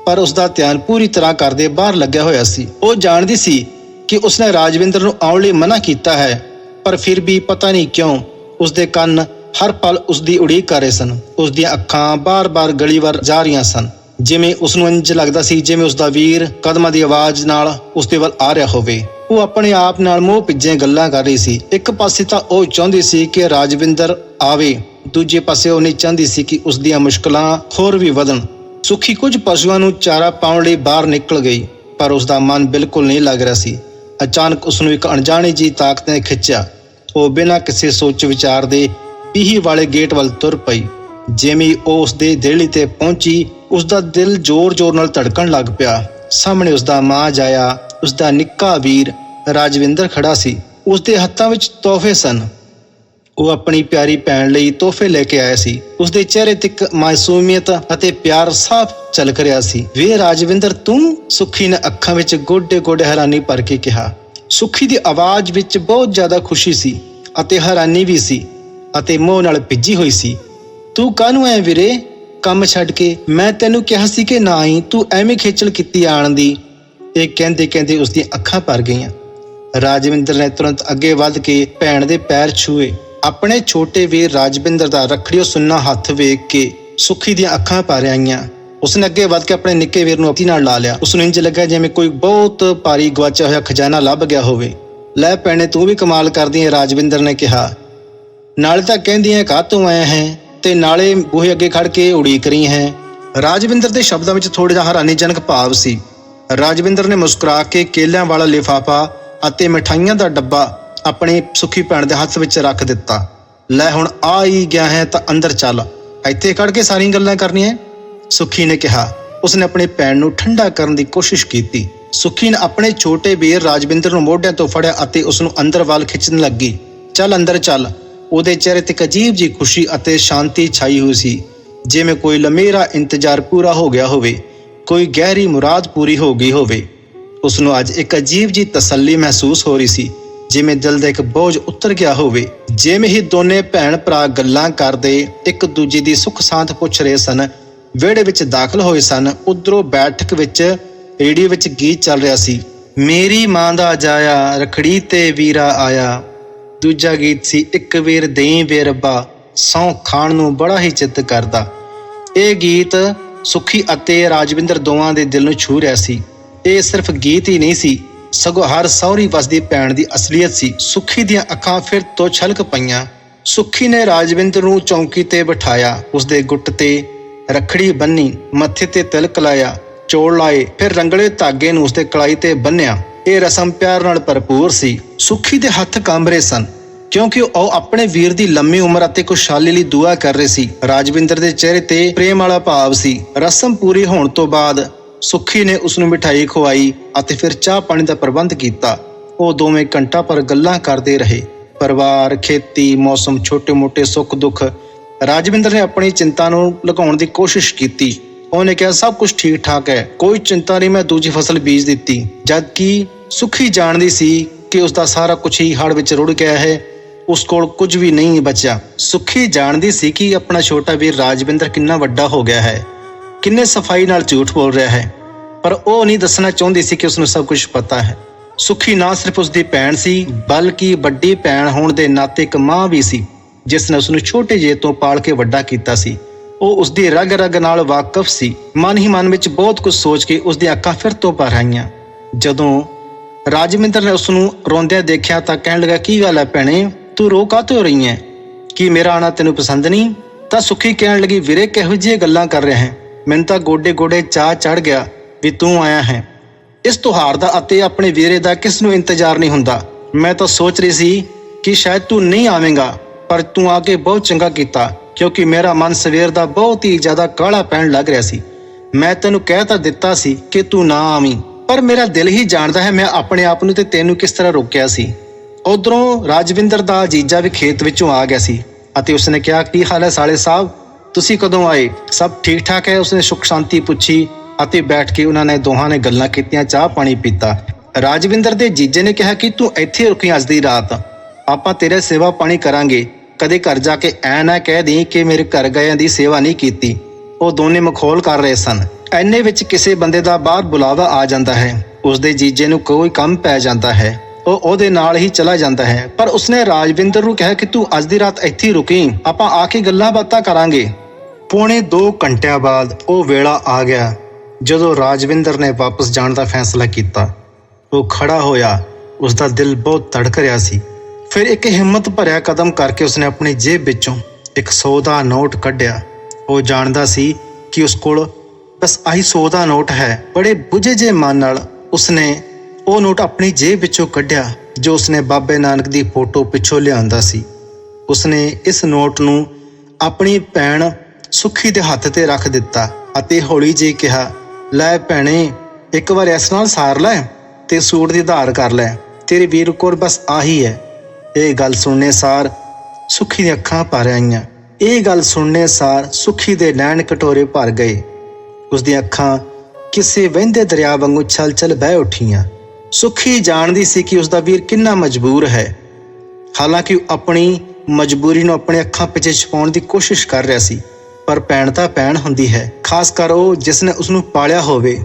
ਪਰ ਉਸਦਾ ਧਿਆਨ ਪੂਰੀ ਤਰ੍ਹਾਂ ਕਰਦੇ ਬਾਹਰ ਲੱਗਿਆ ਹੋਇਆ ਸੀ। ਉਹ ਜਾਣਦੀ ਸੀ ਕਿ ਉਸਨੇ ਰਾਜਵਿੰਦਰ ਨੂੰ ਆਉਣ ਲਈ ਮਨਾ ਕੀਤਾ ਹੈ, ਪਰ ਫਿਰ ਵੀ ਪਤਾ ਨਹੀਂ ਕਿਉਂ ਉਸਦੇ ਕੰਨ ਹਰ ਪਲ ਉਸਦੀ ਉਡੀਕ ਕਰ ਰਹੇ ਸਨ। ਉਸਦੀਆਂ ਅੱਖਾਂ ਬਾਰ-ਬਾਰ ਗਲੀ ਵੱਲ ਜਾ ਰਹੀਆਂ ਸਨ। ਜਿਵੇਂ ਉਸ ਨੂੰ ਇੰਜ ਲੱਗਦਾ ਸੀ ਜਿਵੇਂ ਉਸਦਾ ਵੀਰ ਕਦਮਾਂ ਦੀ ਆਵਾਜ਼ ਨਾਲ ਉਸਦੇ ਵੱਲ ਆ ਰਿਹਾ ਹੋਵੇ। ਉਹ ਆਪਣੇ ਆਪ ਨਾਲ ਮੋਹ ਪਿੱਜੇ ਗੱਲਾਂ ਕਰ ਰਹੀ ਸੀ। ਇੱਕ ਪਾਸੇ ਤਾਂ ਉਹ ਚਾਹੁੰਦੀ ਸੀ ਕਿ ਰਾਜਵਿੰਦਰ ਆਵੇ, ਦੂਜੇ ਪਾਸੇ ਉਹ ਨਹੀਂ ਚਾਹੁੰਦੀ ਸੀ ਕਿ ਉਸ ਦੀਆਂ ਮੁਸ਼ਕਲਾਂ ਹੋਰ ਵੀ ਵਧਣ। ਸੁਖੀ ਕੁਝ ਪਸ਼ੂਆਂ ਨੂੰ ਚਾਰਾ ਪਾਉਣ ਲਈ ਬਾਹਰ ਨਿਕਲ ਗਈ, ਪਰ ਉਸ ਦਾ ਮਨ ਬਿਲਕੁਲ ਨਹੀਂ ਲੱਗ ਰਿਹਾ ਸੀ। ਅਚਾਨਕ ਉਸ ਨੂੰ ਇੱਕ ਅਣਜਾਣੀ ਜੀ ਤਾਕਤ ਨੇ ਖਿੱਚਿਆ। ਉਹ ਬਿਨਾਂ ਕਿਸੇ ਸੋਚ ਵਿਚਾਰ ਦੇ ਪੀਹੀ ਵਾਲੇ ਗੇਟ ਵੱਲ ਤੁਰ ਪਈ। ਜਿਵੇਂ ਉਹ ਉਸ ਦੇ ਦੇਹਲੀ ਤੇ ਪਹੁੰਚੀ ਉਸ ਦਾ ਦਿਲ ਜ਼ੋਰ-ਜ਼ੋਰ ਨਾਲ ਧੜਕਣ ਲੱਗ ਪਿਆ। ਸਾਹਮਣੇ ਉਸ ਦਾ ਮਾਂ ਜਾਇਆ ਉਸ ਦਾ ਨਿੱਕਾ ਵੀਰ ਰਾਜਵਿੰਦਰ ਖੜਾ ਸੀ। ਉਸ ਦੇ ਹੱਥਾਂ ਵਿੱਚ ਤੋਹਫੇ ਸਨ। ਉਹ ਆਪਣੀ ਪਿਆਰੀ ਭੈਣ ਲਈ ਤੋਹਫੇ ਲੈ ਕੇ ਆਇਆ ਸੀ। ਉਸ ਦੇ ਚਿਹਰੇ ਤੇ ਇੱਕ ਮਾਸੂਮੀਅਤ ਅਤੇ ਪਿਆਰ ਸਾਫ਼ ਝਲਕ ਰਿਹਾ ਸੀ। ਵੇ ਰਾਜਵਿੰਦਰ, ਤੂੰ ਸੁਖੀ ਨੇ ਅੱਖਾਂ ਵਿੱਚ ਗੋਡੇ ਗੋਡੇ ਹੈਰਾਨੀ ਭਰ ਕੇ ਕਿਹਾ। ਸੁਖੀ ਦੀ ਆਵਾਜ਼ ਵਿੱਚ ਬਹੁਤ ਜ਼ਿਆਦਾ ਖੁਸ਼ੀ ਸੀ ਅਤੇ ਹੈਰਾਨੀ ਵੀ ਸੀ ਅਤੇ ਮੋਹ ਨਾਲ ਭਿੱਜੀ ਹੋਈ ਸੀ। ਤੂੰ ਕਾਹਨੂੰ ਐ ਵੀਰੇ? ਕੰਮ ਛੱਡ ਕੇ। ਮੈਂ ਤੈਨੂੰ ਕਿਹਾ ਸੀ ਕਿ ਨਾ ਹੀ ਤੂੰ ਐਵੇਂ ਖੇਚਲ ਕੀਤੀ ਆਣ ਦੀ। ਇਹ ਕਹਿੰਦੇ ਕਹਿੰਦੇ ਉਸ ਦੀਆਂ ਅੱਖਾਂ ਭਰ ਗਈਆਂ। ਰਾਜਵਿੰਦਰ ਨੇ ਤੁਰੰਤ ਅੱਗੇ ਵੱਧ ਕੇ ਭੈਣ ਦੇ ਪੈਰ ਛੂਏ। ਆਪਣੇ ਛੋਟੇ ਵੀਰ ਰਾਜਵਿੰਦਰ ਦਾ ਰੱਖੜੀਓ ਸੁੰਨਾ ਹੱਥ ਵੇਖ ਕੇ ਸੁਖੀ ਦੀਆਂ ਅੱਖਾਂ ਭਰ ਆਈਆਂ। ਉਸਨੇ ਅੱਗੇ ਵੱਧ ਕੇ ਆਪਣੇ ਨਿੱਕੇ ਵੀਰ ਨੂੰ ਆਪਣੀ ਨਾਲ ਲਾ ਲਿਆ। ਉਸ ਨੂੰ ਇੰਜ ਲੱਗਾ ਜਿਵੇਂ ਕੋਈ ਬਹੁਤ ਭਾਰੀ ਗਵਾਚਿਆ ਹੋਇਆ ਖਜ਼ਾਨਾ ਲੱਭ ਗਿਆ ਹੋਵੇ। ਲੈ ਪੈਣੇ ਤੂੰ ਵੀ ਕਮਾਲ ਕਰਦੀ ਹੈ ਰਾਜਵਿੰਦਰ ਨੇ ਕਿਹਾ। ਨਾਲੇ ਤਾਂ ਕਹਿੰਦੀ ਹੈ ਕਾ ਤੂੰ ਆਇਆ ਹੈ? ਤੇ ਨਾਲੇ ਬੂਹੇ ਅੱਗੇ ਖੜ ਕੇ ਉਡੀਕ ਰਹੀ ਹੈ। ਰਾਜਵਿੰਦਰ ਦੇ ਸ਼ਬਦਾਂ ਵਿੱਚ ਥੋੜਾ ਜਿਹਾ ਹੈਰਾਨੀਜਨਕ ਭਾਵ ਸੀ। ਰਾਜਵਿੰਦਰ ਨੇ ਮੁਸਕਰਾ ਕੇ ਕੇਲਿਆਂ ਵਾਲਾ ਲਿਫਾਫਾ ਅਤੇ ਮਠਾਈਆਂ ਦਾ ਡੱਬਾ ਆਪਣੀ ਸੁਖੀ ਭੈਣ ਦੇ ਹੱਥ ਵਿੱਚ ਰੱਖ ਦਿੱਤਾ। ਲੈ ਹੁਣ ਆ ਹੀ ਗਿਆ ਹੈ ਤਾਂ ਅੰਦਰ ਚੱਲ। ਇੱਥੇ ਖੜ ਕੇ ਸਾਰੀਆਂ ਗੱਲਾਂ ਕਰਨੀਆਂ ਸੁਖੀ ਨੇ ਕਿਹਾ। ਉਸਨੇ ਆਪਣੀ ਭੈਣ ਨੂੰ ਠੰਡਾ ਕਰਨ ਦੀ ਕੋਸ਼ਿਸ਼ ਕੀਤੀ। ਸੁਖੀ ਨੇ ਆਪਣੇ ਛੋਟੇ ਵੀਰ ਰਾਜਵਿੰਦਰ ਨੂੰ ਮੋਢਿਆਂ ਤੋਂ ਫੜਿਆ ਅਤੇ ਉਸ ਨੂੰ ਅੰਦਰ ਵੱਲ ਖਿੱਚਣ ਲੱਗੀ। ਚੱਲ ਅੰਦਰ ਚੱਲ। ਉਹਦੇ ਚਿਹਰੇ ਤੇ ਇੱਕ ਅਜੀਬ ਜੀ ਖੁਸ਼ੀ ਅਤੇ ਸ਼ਾਂਤੀ ਛਾਈ ਹੋਈ ਸੀ। ਜਿਵੇਂ ਕੋਈ ਲੰਮੇਰਾ ਇੰਤਜ਼ਾਰ ਪੂਰਾ ਹੋ ਗਿਆ ਹੋਵੇ, ਕੋਈ ਗਹਿਰੀ ਮੁਰਾਦ ਪੂਰੀ ਹੋ ਗਈ ਹੋਵੇ। ਉਸ ਨੂੰ ਅੱਜ ਇੱਕ ਅਜੀਬ ਜੀ ਤਸੱਲੀ ਮਹਿਸੂਸ ਹੋ ਰਹੀ ਸੀ। ਜਿਵੇਂ ਦਿਲ ਦਾ ਇੱਕ ਬੋਝ ਉਤਰ ਗਿਆ ਹੋਵੇ, ਜਿਵੇਂ ਹੀ ਦੋਨੇ ਭੈਣ ਭਰਾ ਗੱਲਾਂ ਕਰਦੇ, ਇੱਕ ਦੂਜੇ ਦੀ ਸੁੱਖ ਸਾਂਤ ਪੁੱਛ ਰਹੇ ਸਨ, ਵਿਹੜੇ ਵਿੱਚ ਦਾਖਲ ਹੋਏ ਸਨ, ਉਧਰੋਂ ਬੈਠਕ ਵਿੱਚ ਰੇਡੀਓ ਵਿੱਚ ਗੀਤ ਚੱਲ ਰਿਹਾ ਸੀ, ਮੇਰੀ ਮਾਂ ਦਾ ਜਾਇਆ, ਰਖੜੀ ਤੇ ਵੀਰਾ ਆਇਆ। ਦੂਜਾ ਗੀਤ ਸੀ, ਇੱਕ ਵੀਰ ਦੇਈ ਵੇ ਰੱਬਾ ਸੌ ਖਾਣ ਨੂੰ ਬੜਾ ਹੀ ਚਿੱਤ ਕਰਦਾ। ਇਹ ਗੀਤ ਸੁਖੀ ਅਤੇ ਰਾਜਵਿੰਦਰ ਦੋਵਾਂ ਦੇ ਦਿਲ ਨੂੰ ਛੂ ਰਿਹਾ ਸੀ। ਇਹ ਸਿਰਫ ਗੀਤ ਹੀ ਨਹੀਂ ਸੀ ਸਗੋਂ ਹਰ ਸੌਰੀ ਵਸਦੀ ਪੈਣ ਦੀ ਅਸਲੀਅਤ ਸੀ। ਸੁੱਖੀ ਦੀਆਂ ਅੱਖਾਂ ਫਿਰ ਤੋਂ ਛਲਕ ਪਈਆਂ। ਸੁੱਖੀ ਨੇ ਰਾਜਵਿੰਦਰ ਨੂੰ ਚੌਂਕੀ ਤੇ ਬਿਠਾਇਆ। ਉਸਦੇ ਗੁੱਟ ਤੇ ਰੱਖੜੀ ਬੰਨੀ, ਮੱਥੇ ਤੇ ਤਿਲਕ ਲਾਇਆ ਚੋੜ ਲਾਏ, ਫਿਰ ਰੰਗਲੇ ਧਾਗੇ ਨੂੰ ਉਸਦੇ ਕਲਾਈ ਤੇ ਬੰਨਿਆ। ਇਹ ਰਸਮ ਪਿਆਰ ਨਾਲ ਭਰਪੂਰ ਸੀ। ਸੁੱਖੀ ਦੇ ਹੱਥ ਕੰਬ ਰਹੇ ਸਨ, ਕਿਉਂਕਿ ਉਹ ਆਪਣੇ ਵੀਰ ਦੀ ਲੰਮੀ ਉਮਰ ਅਤੇ ਖੁਸ਼ਹਾਲੀ ਲਈ ਦੁਆ ਕਰ ਰਹੇ ਸੀ। ਰਾਜਵਿੰਦਰ ਦੇ ਚਿਹਰੇ ਤੇ ਪ੍ਰੇਮ ਵਾਲਾ ਭਾਵ ਸੀ। ਰਸਮ ਪੂਰੀ ਹੋਣ ਤੋਂ ਬਾਅਦ ਸੁੱਖੀ ਨੇ ਉਸ ਨੂੰ ਮਿਠਾਈ ਖਵਾਈ ਅਤੇ ਫਿਰ ਚਾਹ ਪਾਣੀ ਦਾ ਪ੍ਰਬੰਧ ਕੀਤਾ। ਉਹ ਦੋਵੇਂ ਘੰਟਾ ਪਰ ਗੱਲਾਂ ਕਰਦੇ ਰਹੇ। ਪਰਿਵਾਰ, ਖੇਤੀ, ਮੌਸਮ, ਛੋਟੇ-ਮੋਟੇ ਸੁੱਖ ਦੁੱਖ। ਰਾਜਵਿੰਦਰ ਨੇ ਆਪਣੀ ਚਿੰਤਾ ਨੂੰ ਲੁਕਾਉਣ ਦੀ ਕੋਸ਼ਿਸ਼ ਕੀਤੀ। ਉਹਨੇ ਕਿਹਾ, ਸਭ ਕੁਝ ਠੀਕ ਠਾਕ ਹੈ। ਕੋਈ ਚਿੰਤਾ ਨਹੀਂ, ਮੈਂ ਦੂਜੀ ਫਸਲ ਬੀਜ ਦਿੱਤੀ। ਜਦ ਕਿ ਸੁਖੀ ਜਾਣਦੀ ਸੀ ਕਿ ਉਸ ਦਾ ਸਾਰਾ ਕੁਝ ਹੀ ਹੜ ਵਿੱਚ ਰੁੜ ਗਿਆ ਹੈ, ਉਸ ਕੋਲ ਕੁਝ ਵੀ ਨਹੀਂ ਬਚਿਆ। ਸੁਖੀ ਜਾਣਦੀ ਸੀ ਕਿ ਆਪਣਾ ਛੋਟਾ ਵੀਰ ਰਾਜਵਿੰਦਰ ਕਿੰਨਾ ਵੱਡਾ ਹੋ ਗਿਆ ਹੈ। ਕਿੰਨੇ ਸਫ਼ਾਈ ਨਾਲ ਝੂਠ ਬੋਲ ਰਿਹਾ ਹੈ? ਪਰ ਉਹ ਨਹੀਂ ਦੱਸਣਾ ਚਾਹੁੰਦੀ ਸੀ ਕਿ ਉਸ ਨੂੰ ਸਭ ਕੁਝ ਪਤਾ ਹੈ। ਸੁਖੀ ਨਾ ਸਿਰਫ ਉਸ ਦੀ ਭੈਣ ਸੀ, ਬਲਕਿ ਵੱਡੀ ਭੈਣ ਹੋਣ ਦੇ ਨਾਤੇ ਇੱਕ ਮਾਂ ਵੀ ਸੀ, ਜਿਸ ਨੇ ਉਸ ਨੂੰ ਛੋਟੇ ਜਿਹੇ ਤੋਂ ਪਾਲ ਕੇ ਵੱਡਾ ਕੀਤਾ ਸੀ। ਉਹ ਉਸ ਦੀ ਰਗ-ਰਗ ਨਾਲ ਵਾਕਿਫ ਸੀ। ਮਨ ਹੀ ਮਨ ਵਿੱਚ ਬਹੁਤ ਕੁਝ ਸੋਚ ਕੇ ਉਸ ਦੀਆਂ ਅੱਖਾਂ ਫਿਰ ਤੋਂ ਭਰ ਆਈਆਂ। ਜਦੋਂ ਰਾਜਵਿੰਦਰ ਨੇ ਉਸ ਨੂੰ ਰੋਂਦਿਆਂ ਦੇਖਿਆ ਤਾਂ ਕਹਿਣ ਲੱਗਾ, ਕੀ ਗੱਲ ਹੈ ਭੈਣੇ? ਤੂੰ ਰੋ ਕਾਹਤੋਂ ਰਹੀ ਹੈ ਕੀ ਮੇਰਾ ਆਣਾ ਤੈਨੂੰ ਪਸੰਦ ਨਹੀਂ? ਤਾਂ ਸੁਖੀ ਕਹਿਣ ਲੱਗੀ, ਵੀਰੇ, ਕਿਹੋ ਜਿਹੀਆਂ ਗੱਲਾਂ ਕਰ ਰਿਹਾ ਹੈ? ਮੈਨੂੰ ਤਾਂ ਗੋਡੇ-ਗੋਡੇ ਚਾਹ ਚੜ ਗਿਆ ਵੀ ਤੂੰ ਆਇਆ ਹੈ। ਇਸ ਤਿਉਹਾਰ ਦਾ ਅਤੇ ਆਪਣੇ ਵੀਰੇ ਦਾ ਕਿਸ ਨੂੰ ਇੰਤਜ਼ਾਰ ਨਹੀਂ ਹੁੰਦਾ? ਮੈਂ ਤਾਂ ਸੋਚ ਰਹੀ ਸੀ ਕਿ ਸ਼ਾਇਦ ਤੂੰ ਨਹੀਂ ਆਵੇਂਗਾ, ਪਰ ਤੂੰ ਆ ਕੇ ਬਹੁਤ ਚੰਗਾ ਕੀਤਾ, ਕਿਉਂਕਿ ਮੇਰਾ ਮਨ ਸਵੇਰ ਦਾ ਬਹੁਤ ਹੀ ਜ਼ਿਆਦਾ ਕਾਹਲਾ ਪੈਣ ਲੱਗ ਰਿਹਾ ਸੀ। ਮੈਂ ਤੈਨੂੰ ਕਹਿ ਤਾਂ ਦਿੱਤਾ ਸੀ ਕਿ ਤੂੰ ਨਾ ਆਵੀਂ, ਪਰ ਮੇਰਾ ਦਿਲ ਹੀ ਜਾਣਦਾ ਹੈ ਮੈਂ ਆਪਣੇ ਆਪ ਨੂੰ ਤੇ ਤੈਨੂੰ ਕਿਸ ਤਰ੍ਹਾਂ ਰੋਕਿਆ ਸੀ। ਉਧਰੋਂ ਰਾਜਵਿੰਦਰ ਦਾ ਜੀਜਾ ਵੀ ਖੇਤ ਵਿੱਚੋਂ ਆ ਗਿਆ ਸੀ ਅਤੇ ਉਸਨੇ ਕਿਹਾ, ਕੀ ਹਾਲ ਹੈ ਸਾਲੇ ਸਾਹਿਬ? ਤੁਸੀਂ ਕਦੋਂ ਆਏ? ਸਭ ਠੀਕ ਠਾਕ ਹੈ? ਉਸਨੇ ਸੁਖ ਸ਼ਾਂਤੀ ਪੁੱਛੀ ਅਤੇ ਬੈਠ ਕੇ ਉਹਨਾਂ ਨੇ ਦੋਹਾਂ ਨੇ ਗੱਲਾਂ ਕੀਤੀਆਂ, ਚਾਹ ਪਾਣੀ ਪੀਤਾ। ਰਾਜਵਿੰਦਰ ਦੇ ਜੀਜੇ ਨੇ ਕਿਹਾ ਕਿ ਤੂੰ ਇੱਥੇ ਰੁਕੀ ਅੱਜ ਦੀ ਰਾਤ। ਆਪਾਂ ਤੇਰੇ ਸੇਵਾ ਪਾਣੀ ਕਰਾਂਗੇ। ਕਦੇ ਘਰ ਜਾ ਕੇ ਐ ਨਾ ਕਹਿ ਦੇਈਂ ਕਿ ਮੇਰੇ ਘਰ ਗਇਆਂ ਦੀ ਸੇਵਾ ਨਹੀਂ ਕੀਤੀ। ਉਹ ਦੋਨੇ ਮਖੌਲ ਕਰ ਰਹੇ ਸਨ। ਐਨੇ ਵਿੱਚ ਕਿਸੇ ਬੰਦੇ ਦਾ ਬਾਹਰ ਬੁਲਾਵਾ ਆ ਜਾਂਦਾ ਹੈ। ਉਸਦੇ ਜੀਜੇ ਨੂੰ ਕੋਈ ਕੰਮ ਪੈ ਜਾਂਦਾ ਹੈ। ਉਹ ਉਹਦੇ ਨਾਲ ਹੀ ਚਲਾ ਜਾਂਦਾ ਹੈ। ਪਰ ਉਸਨੇ ਰਾਜਵਿੰਦਰ ਨੂੰ ਕਿਹਾ ਕਿ ਤੂੰ ਅੱਜ ਦੀ ਰਾਤ ਇੱਥੇ ਰੁਕੀ। ਆਪਾਂ ਆ ਕੇ ਗੱਲਾਂ ਬਾਤਾਂ ਕਰਾਂਗੇ। ਪੌਣੇ 2 ਘੰਟਿਆਂ ਬਾਅਦ ਉਹ ਵੇਲਾ ਆ ਗਿਆ, ਜਦੋਂ ਰਾਜਵਿੰਦਰ ਨੇ ਵਾਪਸ ਜਾਣ ਦਾ ਫੈਸਲਾ ਕੀਤਾ। ਉਹ ਖੜਾ ਹੋਇਆ ਉਸ ਦਾ ਦਿਲ ਬਹੁਤ ਧੜਕ ਰਿਹਾ ਸੀ। ਫਿਰ ਇੱਕ ਹਿੰਮਤ ਭਰਿਆ ਕਦਮ ਕਰਕੇ ਉਸਨੇ ਆਪਣੀ ਜੇਬ ਵਿੱਚੋਂ ਇੱਕ 100 ਦਾ ਨੋਟ ਕੱਢਿਆ। ਉਹ ਜਾਣਦਾ ਸੀ ਕਿ ਉਸ ਕੋਲ ਬਸ ਆਹੀ 100 ਦਾ ਨੋਟ ਹੈ। ਬੜੇ ਬੁਝੇ ਜੇ ਮਨ ਨਾਲ ਉਸਨੇ ਉਹ ਨੋਟ ਆਪਣੀ ਜੇਬ ਵਿੱਚੋਂ ਕੱਢਿਆ, ਜੋ ਉਸਨੇ ਬਾਬੇ ਨਾਨਕ ਦੀ ਫੋਟੋ ਪਿੱਛੋਂ ਲਿਆਂਦਾ ਸੀ। ਉਸਨੇ ਇਸ ਨੋਟ ਨੂੰ ਆਪਣੀ ਭੈਣ ਸੁੱਖੀ ਦੇ ਹੱਥ ਤੇ ਰੱਖ ਦਿੱਤਾ ਅਤੇ ਹੌਲੀ ਜਿਹੀ ਕਿਹਾ, ਲੈ ਭੈਣੇ, ਇੱਕ ਵਾਰ ਇਸ ਨਾਲ ਸਾਰ ਲੈ ਤੇ ਸੂਟ ਦੀ ਧਾਰ ਕਰ ਲੈ। ਤੇਰੇ ਵੀਰ ਕੋਲ ਬਸ ਆਹੀ ਹੈ। ਇਹ ਗੱਲ ਸੁਣਨੇ ਸਾਰ ਸੁਖੀ ਦੀਆਂ ਅੱਖਾਂ ਭਰ ਆਈਆਂ। ਇਹ ਗੱਲ ਸੁਣਨੇ ਸਾਰ ਸੁਖੀ ਦੇ ਨੈਣ ਕਟੋਰੇ ਭਰ ਗਏ। ਉਸ ਦੀਆਂ ਅੱਖਾਂ ਕਿਸੇ ਵਹਿੰਦੇ ਦਰਿਆ ਵਾਂਗੂ ਛਲ-ਛਲ ਬਹਿ ਉੱਠੀਆਂ। ਸੁਖੀ ਜਾਣਦੀ ਸੀ ਕਿ ਉਸ ਦਾ ਵੀਰ ਕਿੰਨਾ ਮਜਬੂਰ ਹੈ। ਹਾਲਾਂਕਿ ਉਹ ਆਪਣੀ ਮਜਬੂਰੀ ਨੂੰ ਆਪਣੇ ਅੱਖਾਂ ਪਿੱਛੇ ਛੁਪਾਉਣ ਦੀ ਕੋਸ਼ਿਸ਼ ਕਰ ਰਿਹਾ ਸੀ। ਪਰ ਭੈਣ ਤਾਂ ਪੈਣ ਹੁੰਦੀ ਹੈ। ਖਾਸ ਕਰ ਉਹ ਜਿਸ ਨੇ ਉਸ ਨੂੰ ਪਾਲਿਆ ਹੋਵੇ,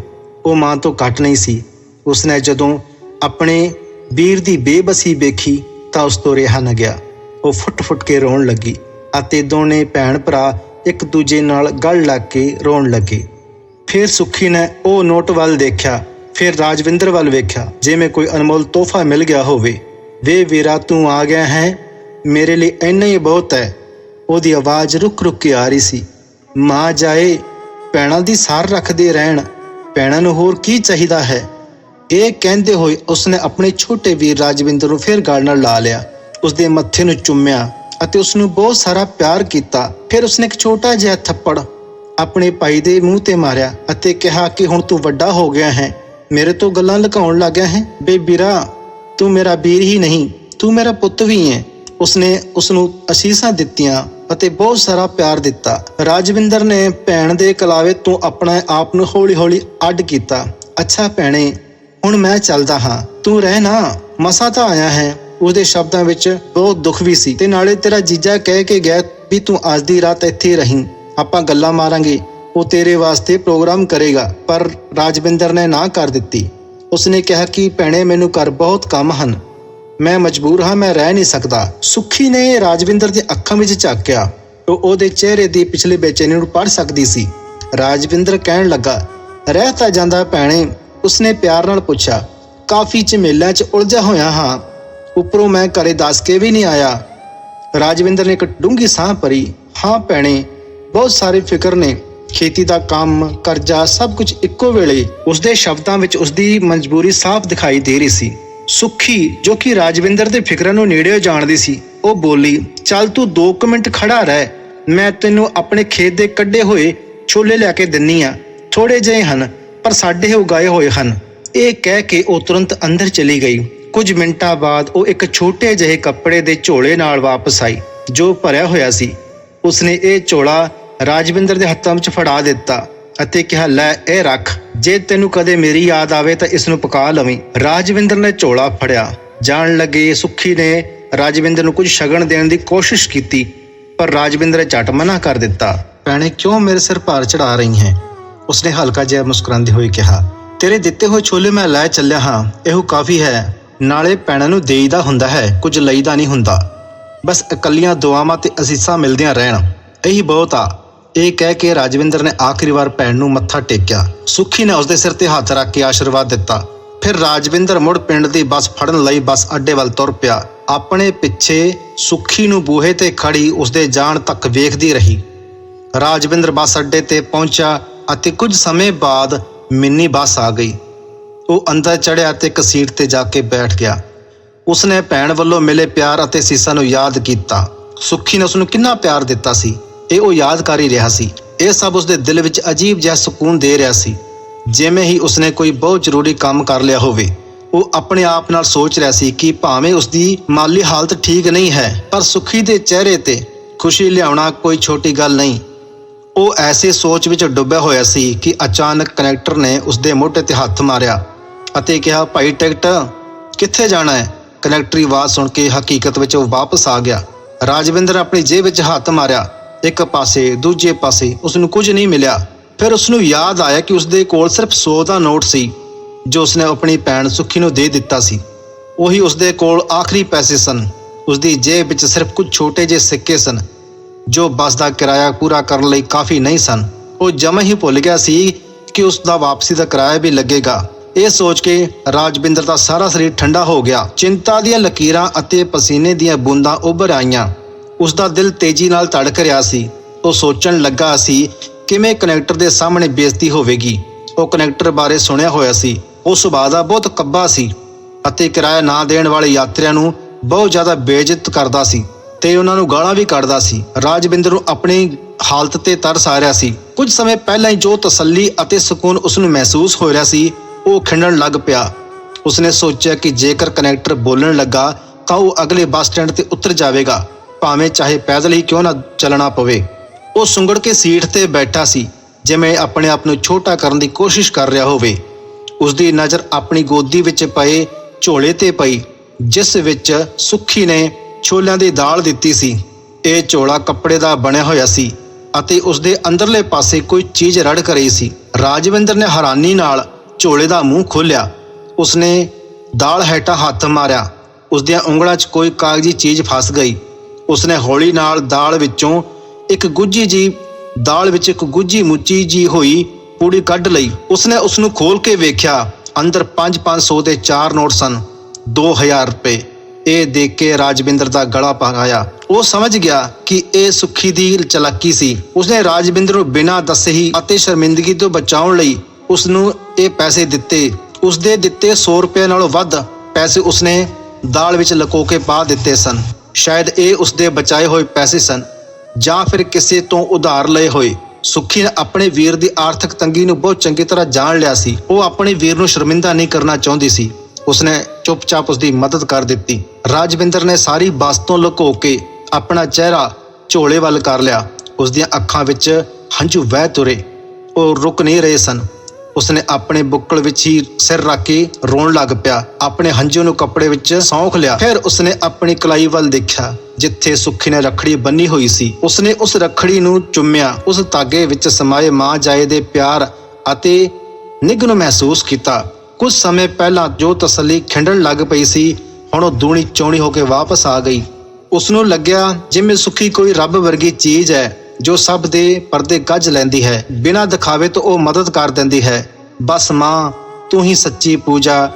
ਉਹ ਮਾਂ ਤੋਂ ਘੱਟ ਨਹੀਂ ਸੀ। ਉਸਨੇ ਜਦੋਂ ਆਪਣੇ ਵੀਰ ਦੀ ਬੇਬਸੀ ਵੇਖੀ, ਤਾਂ ਉਸ ਤੋਂ ਰਿਹਾ ਨਾ ਗਿਆ। ਉਹ ਫੁੱਟ-ਫੁੱਟ ਕੇ ਰੋਣ ਲੱਗੀ ਅਤੇ ਦੋਨੇ ਭੈਣ ਭਰਾ ਇੱਕ ਦੂਜੇ ਨਾਲ ਗਲ ਲੱਗ ਕੇ ਰੋਣ ਲੱਗੇ। ਫਿਰ ਸੁੱਖੀ ਨੇ ਉਹ ਨੋਟ ਵੱਲ ਦੇਖਿਆ, ਫਿਰ ਰਾਜਵਿੰਦਰ ਵੱਲ ਵੇਖਿਆ। ਜਿਵੇਂ ਕੋਈ ਅਨਮੋਲ ਤੋਹਫਾ ਮਿਲ ਗਿਆ ਹੋਵੇ, ਵੇ ਵੀਰਾ ਤੂੰ ਆ ਗਿਆ ਹੈ, ਮੇਰੇ ਲਈ ਇੰਨਾ ਹੀ ਬਹੁਤ ਹੈ। ਉਹਦੀ ਆਵਾਜ਼ ਰੁਕ-ਰੁਕ ਕੇ ਆ ਰਹੀ ਸੀ। ਮਾਂ ਜਾਏ, ਪੈਣਾ ਦੀ ਸਾਰ ਰੱਖਦੇ ਰਹਿਣ, ਪੈਣਾ ਨੂੰ ਹੋਰ ਕੀ ਚਾਹੀਦਾ ਹੈ? ਇਹ ਕਹਿੰਦੇ ਹੋਏ ਉਸਨੇ ਆਪਣੇ ਛੋਟੇ ਵੀਰ ਰਾਜਵਿੰਦਰ ਨੂੰ ਫਿਰ ਗਾਲ ਨਾਲ ਲਾ ਲਿਆ। ਉਸਦੇ ਮੱਥੇ ਨੂੰ ਚੁੰਮਿਆ ਅਤੇ ਉਸ ਨੂੰ ਬਹੁਤ ਸਾਰਾ ਪਿਆਰ ਕੀਤਾ। ਫਿਰ ਉਸਨੇ ਇੱਕ ਛੋਟਾ ਜਿਹਾ ਥੱਪੜ ਆਪਣੇ ਭਾਈ ਦੇ ਮੂੰਹ ਤੇ ਮਾਰਿਆ ਅਤੇ ਕਿਹਾ ਕਿ ਹੁਣ ਤੂੰ ਵੱਡਾ ਹੋ ਗਿਆ ਹੈ। ਮੇਰੇ ਤੋਂ ਗੱਲਾਂ ਲੁਕਾਉਣ ਲੱਗ ਗਿਆ ਹੈ? ਬੇ ਵੀਰਾ ਤੂੰ ਮੇਰਾ ਵੀਰ ਹੀ ਨਹੀਂ, ਤੂੰ ਮੇਰਾ ਪੁੱਤ ਵੀ ਹੈ। ਉਸਨੇ ਉਸ ਨੂੰ ਅਸੀਸਾਂ ਦਿੱਤੀਆਂ ਅਤੇ ਬਹੁਤ ਸਾਰਾ ਪਿਆਰ ਦਿੱਤਾ। ਰਾਜਵਿੰਦਰ ਨੇ ਭੈਣ ਦੇ ਕਲਾਵੇ ਤੋਂ ਆਪਣੇ ਆਪ ਨੂੰ ਹੌਲੀ-ਹੌਲੀ ਅੱਡ ਕੀਤਾ। ਅੱਛਾ ਭੈਣੇ, ਹੁਣ ਮੈਂ ਚੱਲਦਾ ਹਾਂ। ਤੂੰ ਰਹਿ ਨਾ, ਮਸਾ ਤਾਂ ਆਇਆ ਹੈ ਉਹਦੇ ਸ਼ਬਦਾਂ ਵਿੱਚ ਬਹੁਤ ਦੁੱਖ ਵੀ ਸੀ। ਤੇ ਨਾਲੇ ਤੇਰਾ ਜੀਜਾ ਕਹਿ ਕੇ ਗਿਆ ਵੀ ਤੂੰ ਅੱਜ ਦੀ ਰਾਤ ਇੱਥੇ ਹੀ ਰਹੀਂ। ਆਪਾਂ ਗੱਲਾਂ ਮਾਰਾਂਗੇ। ਉਹ ਤੇਰੇ ਵਾਸਤੇ ਪ੍ਰੋਗਰਾਮ ਕਰੇਗਾ, ਪਰ ਰਾਜਵਿੰਦਰ ਨੇ ਨਾ ਕਰ ਦਿੱਤੀ। ਉਸਨੇ ਕਿਹਾ ਕਿ ਭੈਣੇ, ਮੈਨੂੰ ਘਰ ਬਹੁਤ ਕੰਮ ਹਨ। ਮੈਂ ਮਜਬੂਰ ਹਾਂ, ਮੈਂ ਰਹਿ ਨਹੀਂ ਸਕਦਾ। ਸੁਖੀ ਨੇ ਰਾਜਵਿੰਦਰ ਦੀ ਅੱਖਾਂ ਵਿੱਚ ਝਾਕਿਆ। ਉਹ ਉਹਦੇ ਚਿਹਰੇ ਦੀ ਪਿਛਲੇ ਬੇਚੈਨੀ ਨੂੰ ਪੜ੍ਹ ਸਕਦੀ ਸੀ। ਰਾਜਵਿੰਦਰ ਕਹਿਣ ਲੱਗਾ, ਰਹਿ ਤਾਂ ਜਾਂਦਾ ਭੈਣੇ, ਉਸਨੇ ਪਿਆਰ ਨਾਲ ਪੁੱਛਿਆ। ਕਾਫੀ ਝਮੇਲਿਆਂ 'ਚ ਉਲਝਿਆ ਹੋਇਆ ਹਾਂ। ਉੱਪਰੋਂ ਮੈਂ ਘਰੇ ਦੱਸ ਕੇ ਵੀ ਨਹੀਂ ਆਇਆ। ਰਾਜਵਿੰਦਰ ਨੇ ਇੱਕ ਡੂੰਘੀ ਸਾਹ ਭਰੀ, ਹਾਂ ਭੈਣੇ, ਬਹੁਤ ਸਾਰੇ ਫਿਕਰ ਨੇ। ਖੇਤੀ ਦਾ ਕੰਮ, ਕਰਜ਼ਾ, ਸਭ ਕੁਝ ਇੱਕੋ ਵੇਲੇ। ਉਸਦੇ ਸ਼ਬਦਾਂ ਵਿੱਚ ਉਸਦੀ ਮਜਬੂਰੀ ਸਾਫ਼ ਦਿਖਾਈ ਦੇ ਰਹੀ ਸੀ। ਸੁਖੀ, ਜੋ ਕਿ ਰਾਜਵਿੰਦਰ ਦੇ ਫਿਕਰਾਂ ਨੂੰ ਨੇੜਿਓਂ ਜਾਣਦੀ ਸੀ, ਉਹ ਬੋਲੀ, ਚੱਲ ਤੂੰ 2 ਮਿੰਟ ਖੜਾ ਰਹਿ, ਮੈਂ ਤੈਨੂੰ ਆਪਣੇ ਖੇਤ ਦੇ ਕੱਢੇ ਹੋਏ ਛੋਲੇ ਲੈ ਕੇ ਦਿੰਨੀ ਆ। ਥੋੜੇ ਜਿਹੇ ਹਨ, ਪਰ ਸਾਡੇ ਉਗਾਏ ਹੋਏ ਹਨ। ਇਹ ਕਹਿ ਕੇ ਉਹ ਤੁਰੰਤ ਅੰਦਰ ਚਲੀ ਗਈ। ਕੁਝ ਮਿੰਟਾਂ ਬਾਅਦ ਉਹ ਇੱਕ ਛੋਟੇ ਜਿਹੇ ਕੱਪੜੇ ਦੇ ਝੋਲੇ ਨਾਲ ਵਾਪਸ ਆਈ, ਜੋ ਭਰਿਆ ਹੋਇਆ ਸੀ। ਉਸਨੇ ਇਹ ਝੋਲਾ ਰਾਜਵਿੰਦਰ ਦੇ ਹੱਥਾਂ ਵਿੱਚ ਫੜਾ ਦਿੱਤਾ। ਅਤੇ ਕਿਹਾ, ਲੈ, ਇਹ ਰੱਖ। ਜੇ ਤੈਨੂੰ ਕਦੇ ਮੇਰੀ ਯਾਦ ਆਵੇ ਤਾਂ ਇਸ ਨੂੰ ਪਕਾ ਲਵੀਂ। ਰਾਜਵਿੰਦਰ ਨੇ ਝੋਲਾ ਫੜਿਆ। ਜਾਣ ਲੱਗੇ ਸੁੱਖੀ ਨੇ ਰਾਜਵਿੰਦਰ ਨੂੰ ਕੁਝ ਸ਼ਗਨ ਦੇਣ ਦੀ ਕੋਸ਼ਿਸ਼ ਕੀਤੀ, ਪਰ ਰਾਜਵਿੰਦਰ ਨੇ ਝਟ ਮਨਾ ਕਰ ਦਿੱਤਾ। ਭੈਣੇ, ਕਿਉਂ ਮੇਰੇ ਸਿਰ ਭਾਰ ਚੜਾ ਰਹੀ ਹੈ? ਉਸਨੇ ਹਲਕਾ ਜਿਹਾ ਮੁਸਕਰਾਉਂਦੇ ਹੋਏ ਕਿਹਾ, ਤੇਰੇ ਦਿੱਤੇ ਹੋਏ ਛੋਲੇ ਮੈਂ ਲੈ ਚੱਲਿਆ ਹਾਂ। ਇਹੋ ਕਾਫੀ ਹੈ। ਨਾਲੇ ਭੈਣਾਂ ਨੂੰ ਦੇਈਦਾ ਹੁੰਦਾ ਹੈ, ਕੁਝ ਲਈਦਾ ਨਹੀਂ ਹੁੰਦਾ। ਬਸ ਇਕੱਲੀਆਂ ਦੁਆਵਾਂ ਤੇ ਅਸੀਸਾਂ ਮਿਲਦੀਆਂ ਰਹਿਣ। ਇਹੀ ਬਹੁਤ ਆ। ਇਹ ਕਹਿ ਕੇ ਰਾਜਵਿੰਦਰ ਨੇ ਆਖਰੀ ਵਾਰ ਭੈਣ ਨੂੰ ਮੱਥਾ ਟੇਕਿਆ। ਸੁੱਖੀ ਨੇ ਉਸਦੇ ਸਿਰ ਤੇ ਹੱਥ ਰੱਖ ਕੇ ਆਸ਼ੀਰਵਾਦ ਦਿੱਤਾ। ਫਿਰ ਰਾਜਵਿੰਦਰ ਮੁੜ ਪਿੰਡ ਦੀ ਬੱਸ ਫੜਨ ਲਈ ਬੱਸ ਅੱਡੇ ਵੱਲ ਤੁਰ ਪਿਆ। ਆਪਣੇ ਪਿੱਛੇ ਸੁੱਖੀ ਨੂੰ ਬੂਹੇ ਤੇ ਖੜੀ ਉਸਦੇ ਜਾਣ ਤੱਕ ਵੇਖਦੀ ਰਹੀ। ਰਾਜਵਿੰਦਰ ਬੱਸ ਅੱਡੇ ਤੇ ਪਹੁੰਚਾ ਅਤੇ ਕੁਝ ਸਮੇਂ ਬਾਅਦ ਮਿੰਨੀ ਬੱਸ ਆ ਗਈ। ਉਹ ਅੰਦਰ ਚੜ੍ਹਿਆ ਤੇ ਇੱਕ ਸੀਟ ਤੇ ਜਾ ਕੇ ਬੈਠ ਗਿਆ। ਉਸਨੇ ਭੈਣ ਵੱਲੋਂ ਮਿਲੇ ਪਿਆਰ ਅਤੇ ਸੀਸਾ ਨੂੰ ਯਾਦ ਕੀਤਾ। ਸੁੱਖੀ ਨੇ ਉਸਨੂੰ ਕਿੰਨਾ ਪਿਆਰ ਦਿੱਤਾ ਸੀ? ਇਹ ਉਹ ਯਾਦ ਕਰ ਹੀ ਰਿਹਾ ਸੀ। ਇਹ ਸਭ ਉਸਦੇ ਦਿਲ ਵਿੱਚ ਅਜੀਬ ਜਿਹਾ ਸਕੂਨ ਦੇ ਰਿਹਾ ਸੀ। ਜਿਵੇਂ ਹੀ ਉਸਨੇ ਕੋਈ ਬਹੁਤ ਜ਼ਰੂਰੀ ਕੰਮ ਕਰ ਲਿਆ ਹੋਵੇ, ਉਹ ਆਪਣੇ ਆਪ ਨਾਲ ਸੋਚ ਰਿਹਾ ਸੀ ਕਿ ਭਾਵੇਂ ਉਸਦੀ ਮਾਲੀ ਹਾਲਤ ਠੀਕ ਨਹੀਂ ਹੈ, ਪਰ ਸੁਖੀ ਦੇ ਚਿਹਰੇ ਤੇ ਖੁਸ਼ੀ ਲਿਆਉਣਾ ਕੋਈ ਛੋਟੀ ਗੱਲ ਨਹੀਂ। ਉਹ ਐਸੀ ਸੋਚ ਵਿੱਚ ਡੁੱਬਿਆ ਹੋਇਆ ਸੀ ਕਿ ਅਚਾਨਕ ਕਨੈਕਟਰ ਨੇ ਉਸਦੇ ਮੋਢੇ ਤੇ ਹੱਥ ਮਾਰਿਆ ਅਤੇ ਕਿਹਾ, ਭਾਈ, ਟਿਕਟ ਕਿੱਥੇ ਜਾਣਾ ਹੈ? ਕਨੈਕਟਰੀ ਆਵਾਜ਼ ਸੁਣ ਕੇ ਹਕੀਕਤ ਵਿੱਚ ਉਹ ਵਾਪਸ ਆ ਗਿਆ। ਰਾਜਵਿੰਦਰ ਆਪਣੀ ਜੇਬ ਵਿੱਚ ਹੱਥ ਮਾਰਿਆ। ਇੱਕ ਪਾਸੇ, ਦੂਜੇ ਪਾਸੇ ਉਸ ਨੂੰ ਕੁਝ ਨਹੀਂ ਮਿਲਿਆ। ਫਿਰ ਉਸ ਨੂੰ ਯਾਦ ਆਇਆ ਕਿ ਉਸਦੇ ਕੋਲ ਸਿਰਫ 100 ਦਾ ਨੋਟ ਸੀ, ਜੋ ਉਸਨੇ ਆਪਣੀ ਭੈਣ ਸੁੱਖੀ ਨੂੰ ਦੇ ਦਿੱਤਾ ਸੀ। ਉਹੀ ਉਸਦੇ ਕੋਲ ਆਖਰੀ ਪੈਸੇ ਸਨ। ਉਸਦੀ ਜੇਬ ਵਿੱਚ ਸਿਰਫ ਕੁਝ ਛੋਟੇ ਜਿਹੇ ਸਿੱਕੇ ਸਨ, ਜੋ ਬੱਸ ਦਾ ਕਿਰਾਇਆ ਪੂਰਾ ਕਰਨ ਲਈ ਕਾਫੀ ਨਹੀਂ ਸਨ। ਉਹ ਜਮਾ ਹੀ ਭੁੱਲ ਗਿਆ ਸੀ ਕਿ ਉਸ ਦਾ ਵਾਪਸੀ ਦਾ ਕਿਰਾਇਆ ਵੀ ਲੱਗੇਗਾ। ਇਹ ਸੋਚ ਕੇ ਰਾਜਵਿੰਦਰ ਦਾ ਸਾਰਾ ਸਰੀਰ ਠੰਡਾ ਹੋ ਗਿਆ। ਚਿੰਤਾ ਦੀਆਂ ਲਕੀਰਾਂ ਅਤੇ ਪਸੀਨੇ ਦੀਆਂ ਬੂੰਦਾਂ ਉੱਭਰ ਆਈਆਂ। ਉਸ ਦਾ ਦਿਲ ਤੇਜ਼ੀ ਨਾਲ ਧੜਕ ਰਿਹਾ ਸੀ। ਉਹ ਸੋਚਣ ਲੱਗਾ ਸੀ, ਕਿਵੇਂ ਕਨੈਕਟਰ ਦੇ ਸਾਹਮਣੇ ਬੇਇੱਜ਼ਤੀ ਹੋਵੇਗੀ। ਉਹ ਕਨੈਕਟਰ ਬਾਰੇ ਸੁਣਿਆ ਹੋਇਆ ਸੀ। ਉਹ ਸੁਭਾਅ ਦਾ ਬਹੁਤ ਕੱਬਾ ਸੀ ਅਤੇ ਕਿਰਾਇਆ ਨਾ ਦੇਣ ਵਾਲੇ ਯਾਤਰੀਆਂ ਨੂੰ ਬਹੁਤ ਜ਼ਿਆਦਾ ਬੇਇੱਜ਼ਤ ਕਰਦਾ ਸੀ ਤੇ ਉਹਨਾਂ ਨੂੰ ਗਾਲਾਂ ਵੀ ਕੱਢਦਾ ਸੀ। ਰਾਜਵਿੰਦਰ ਨੂੰ ਆਪਣੀ ਹਾਲਤ ਤੇ ਤਰਸ ਆ ਰਿਹਾ ਸੀ। ਕੁਝ ਸਮੇਂ ਪਹਿਲਾਂ ਹੀ ਜੋ ਤਸੱਲੀ ਅਤੇ ਸਕੂਨ ਉਸ ਨੂੰ ਮਹਿਸੂਸ ਹੋ ਰਿਹਾ ਸੀ, ਉਹ ਖਿੰਡਣ ਲੱਗ ਪਿਆ। ਉਸਨੇ ਸੋਚਿਆ ਕਿ ਜੇਕਰ ਕਨੈਕਟਰ ਬੋਲਣ ਲੱਗਾ ਤਾਂ ਉਹ ਅਗਲੇ ਬੱਸ ਸਟੈਂਡ ਤੇ ਉਤਰ ਜਾਵੇਗਾ। ਭਾਵੇਂ ਚਾਹੇ ਪੈਦਲ ਹੀ ਕਿਉਂ ਨਾ ਚੱਲਣਾ ਪਵੇ। ਉਹ ਸੁੰਗੜ ਕੇ ਸੀਟ ਤੇ ਬੈਠਾ ਸੀ, ਜਿਵੇਂ ਆਪਣੇ ਆਪ ਨੂੰ ਛੋਟਾ ਕਰਨ ਦੀ ਕੋਸ਼ਿਸ਼ ਕਰ ਰਿਹਾ ਹੋਵੇ। ਉਸਦੀ ਨਜ਼ਰ ਆਪਣੀ ਗੋਦੀ ਵਿੱਚ ਪਏ ਝੋਲੇ ਤੇ ਪਈ, ਜਿਸ ਵਿੱਚ ਸੁੱਖੀ ਨੇ ਛੋਲਿਆਂ ਦੀ ਦਾਲ ਦਿੱਤੀ ਸੀ। ਇਹ ਝੋਲਾ ਕੱਪੜੇ ਦਾ ਬਣਿਆ ਹੋਇਆ ਸੀ ਅਤੇ ਉਸਦੇ ਅੰਦਰਲੇ ਪਾਸੇ ਕੋਈ ਚੀਜ਼ ਰੜਕ ਰਹੀ ਸੀ। ਰਾਜਵਿੰਦਰ ਨੇ ਹੈਰਾਨੀ ਨਾਲ ਝੋਲੇ ਦਾ ਮੂੰਹ ਖੋਲ੍ਹਿਆ। ਉਸਨੇ ਦਾਲ ਹੇਠਾਂ ਹੱਥ ਮਾਰਿਆ। ਉਸ ਦੀਆਂ ਉਂਗਲਾਂ 'ਚ ਕੋਈ ਕਾਗਜ਼ੀ ਚੀਜ਼ ਫਸ ਗਈ। ਉਸਨੇ ਹੌਲੀ ਨਾਲ ਦਾਲ ਵਿੱਚੋਂ ਇੱਕ ਗੁੱਜੀ ਜੀ ਦਾਲ ਵਿੱਚ ਇੱਕ ਗੁੱਜੀ ਮੁੱਚੀ ਜੀ ਹੋਈ ਪੂੜੀ ਕੱਢ ਲਈ। ਉਸਨੇ ਉਸ ਨੂੰ ਖੋਲ ਕੇ ਵੇਖਿਆ, ਅੰਦਰ 5-500 ਦੇ ਚਾਰ ਨੋਟ ਸਨ 2000 ਰੁਪਏ। ਇਹ ਦੇਖ ਕੇ ਰਾਜਵਿੰਦਰ ਦਾ ਗਲਾ ਭਰ ਉਹ ਸਮਝ ਗਿਆ ਕਿ ਇਹ ਸੁੱਖੀ ਦੀ ਚਲਾਕੀ ਸੀ। ਉਸਨੇ ਰਾਜਵਿੰਦਰ ਨੂੰ ਬਿਨਾਂ ਦੱਸੇ ਹੀ ਅਤੇ ਸ਼ਰਮਿੰਦਗੀ ਤੋਂ ਬਚਾਉਣ ਲਈ ਉਸ ਨੂੰ ਇਹ ਪੈਸੇ ਦਿੱਤੇ। ਉਸਦੇ ਦਿੱਤੇ 100 ਰੁਪਏ ਨਾਲੋਂ ਵੱਧ ਪੈਸੇ ਉਸਨੇ ਦਾਲ ਵਿੱਚ ਲਕੋ ਕੇ ਪਾ ਦਿੱਤੇ ਸਨ। ਸ਼ਾਇਦ ਇਹ ਉਸਦੇ ਬਚਾਏ ਹੋਏ ਪੈਸੇ ਸਨ, ਜਾਂ ਫਿਰ ਕਿਸੇ ਤੋਂ ਉਧਾਰ ਲਏ ਹੋਏ। ਸੁੱਖੀ ਨੇ ਆਪਣੇ ਵੀਰ ਦੀ ਆਰਥਿਕ ਤੰਗੀ ਨੂੰ ਬਹੁਤ ਚੰਗੀ ਤਰ੍ਹਾਂ ਜਾਣ ਲਿਆ ਸੀ। ਉਹ ਆਪਣੇ ਵੀਰ ਨੂੰ ਸ਼ਰਮਿੰਦਾ ਨਹੀਂ ਕਰਨਾ ਚਾਹੁੰਦੀ ਸੀ। ਉਸਨੇ ਚੁੱਪਚਾਪ ਉਸਦੀ ਮਦਦ ਕਰ ਦਿੱਤੀ। ਰਾਜਵਿੰਦਰ ਨੇ ਸਾਰੀ ਬੱਸ ਤੋਂ ਲੁਕੋ ਕੇ ਆਪਣਾ ਚਿਹਰਾ ਝੋਲੇ ਵੱਲ ਕਰ ਲਿਆ। ਉਸ ਦੀਆਂ ਅੱਖਾਂ ਵਿੱਚ ਹੰਝੂ ਵਹਿ ਤੁਰੇ। ਉਹ ਰੁਕ ਨਹੀਂ ਰਹੇ ਸਨ। ਉਸਨੇ ਆਪਣੇ ਬੁੱਕਲ ਵਿੱਚ ਹੀ ਸਿਰ ਰੱਖ ਕੇ ਰੋਣ ਲੱਗ ਪਿਆ। ਆਪਣੇ ਹੰਝੂ ਨੂੰ ਕੱਪੜੇ ਵਿੱਚ ਸੌਂਖ ਲਿਆ। ਫਿਰ ਉਸਨੇ ਆਪਣੀ ਕਲਾਈ ਵੱਲ ਦੇਖਿਆ, ਜਿੱਥੇ ਸੁੱਖੀ ਨੇ ਰੱਖੜੀ ਬੰਨੀ ਹੋਈ ਸੀ। ਉਸਨੇ ਉਸ ਰੱਖੜੀ ਨੂੰ ਚੁੰਮਿਆ। ਉਸ ਤਾਗੇ ਵਿੱਚ ਸਮਾਏ ਮਾਂ ਜਾਏ ਦੇ ਪਿਆਰ ਅਤੇ ਨਿੱਘ ਨੂੰ ਮਹਿਸੂਸ ਕੀਤਾ। ਕੁਝ ਸਮੇਂ ਪਹਿਲਾਂ ਜੋ ਤਸੱਲੀ ਖਿੰਡਣ ਲੱਗ ਪਈ ਸੀ, ਹੁਣ ਉਹ ਦੂਣੀ ਚੌਣੀ ਹੋ ਕੇ ਵਾਪਸ ਆ ਗਈ। ਉਸ ਨੂੰ ਲੱਗਿਆ ਜਿਵੇਂ ਸੁੱਖੀ ਕੋਈ ਰੱਬ ਵਰਗੀ ਚੀਜ਼ ਹੈ। ਜੋ ਸਭ ਦੇ ਪਰਦੇ ਗੱਜ ਲੈਂਦੀ ਹੈ, ਬਿਨਾਂ ਦਿਖਾਵੇ ਤੋਂ ਉਹ ਮਦਦ ਕਰ ਦਿੰਦੀ ਹੈ। ਬਸ ਮਾਂ, ਤੂੰ ਹੀ ਸੱਚੀ ਪੂਜਾ,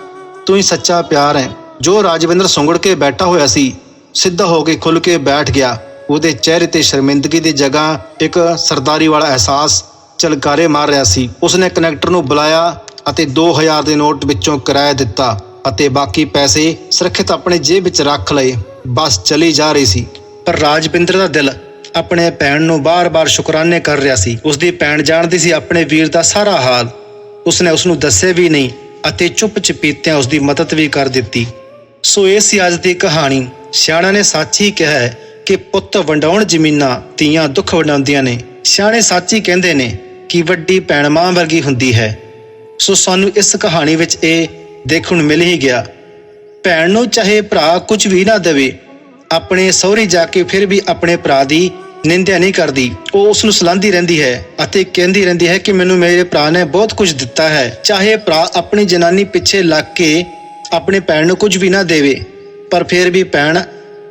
ਤੂੰ ਹੀ ਸੱਚਾ ਪਿਆਰ ਹੈ। ਜੋ ਰਾਜਵਿੰਦਰ ਸੁੰਗੜ ਕੇ ਬੈਠਾ ਹੋਇਆ ਸੀ, ਸਿੱਧਾ ਹੋ ਕੇ ਖੁੱਲ ਕੇ ਬੈਠ ਗਿਆ। ਉਹਦੇ ਚਿਹਰੇ ਤੇ ਸ਼ਰਮਿੰਦਗੀ ਦੀ ਜਗ੍ਹਾ ਇੱਕ ਸਰਦਾਰੀ ਵਾਲਾ ਅਹਿਸਾਸ ਚਲਕਾਰੇ ਮਾਰ ਰਿਹਾ ਸੀ। ਉਸਨੇ ਕਨੈਕਟਰ ਨੂੰ ਬੁਲਾਇਆ ਅਤੇ 2000 ਦੇ ਨੋਟ ਵਿੱਚੋਂ ਕਿਰਾਇਆ ਦਿੱਤਾ ਅਤੇ ਬਾਕੀ ਪੈਸੇ ਸੁਰੱਖਿਅਤ ਆਪਣੇ ਜੇਬ ਵਿੱਚ ਰੱਖ ਲਏ। ਬਸ ਚਲੀ ਜਾ ਰਹੀ ਸੀ। ਪਰ ਰਾਜਵਿੰਦਰ ਦਾ ਦਿਲ ਆਪਣੇ ਭੈਣ ਨੂੰ ਬਾਰ-ਬਾਰ ਸ਼ੁਕਰਾਨੇ ਕਰ ਰਿਹਾ ਸੀ। ਉਸਦੀ ਭੈਣ ਜਾਣਦੀ ਸੀ ਆਪਣੇ ਵੀਰ ਦਾ ਸਾਰਾ ਹਾਲ। ਉਸਨੇ ਉਸ ਨੂੰ ਦੱਸਿਆ ਵੀ ਨਹੀਂ ਅਤੇ ਚੁੱਪ ਚਪੀਤਿਆਂ ਉਸ ਦੀ ਮਦਦ ਵੀ ਕਰ ਦਿੱਤੀ। ਸੋ ਇਹ ਸੀ ਅੱਜ ਦੀ ਕਹਾਣੀ। ਸਿਆਣਾ ਨੇ ਸੱਚ ਹੀ ਕਿਹਾ ਹੈ ਕਿ ਪੁੱਤ ਵੰਡਾਉਣ ਜ਼ਮੀਨਾਂ ਧੀਆਂ ਦੁੱਖ ਵੰਡਾਉਂਦੀਆਂ ਨੇ। ਸਿਆਣੇ ਸੱਚ ਹੀ ਕਹਿੰਦੇ ਨੇ ਕਿ ਵੱਡੀ ਭੈਣ ਮਾਂ ਵਰਗੀ ਹੁੰਦੀ ਹੈ। ਸੋ ਸਾਨੂੰ ਇਸ ਕਹਾਣੀ ਵਿੱਚ ਇਹ ਦੇਖਣ ਨੂੰ ਮਿਲ ਹੀ ਗਿਆ। ਭੈਣ ਨੂੰ ਚਾਹੇ ਭਰਾ ਕੁਝ ਵੀ ਨਾ ਦੇਵੇ, ਆਪਣੇ ਸਹੁਰੇ ਜਾ ਕੇ ਫਿਰ ਵੀ ਆਪਣੇ ਭਰਾ ਦੀ ਨਿੰਦਿਆ ਨਹੀਂ ਕਰਦੀ। ਉਹ ਉਸ ਨੂੰ ਸਲਾਹੁੰਦੀ ਰਹਿੰਦੀ ਹੈ ਅਤੇ ਕਹਿੰਦੀ ਰਹਿੰਦੀ ਹੈ ਕਿ ਮੈਨੂੰ ਮੇਰੇ ਭਰਾ ਨੇ ਬਹੁਤ ਕੁਝ ਦਿੱਤਾ ਹੈ। ਚਾਹੇ ਭਰਾ ਆਪਣੀ ਜਨਾਨੀ ਪਿੱਛੇ ਲੱਗ ਕੇ ਆਪਣੇ ਭੈਣ ਨੂੰ ਕੁਝ ਵੀ ਨਾ ਦੇਵੇ, ਪਰ ਫਿਰ ਵੀ ਭੈਣ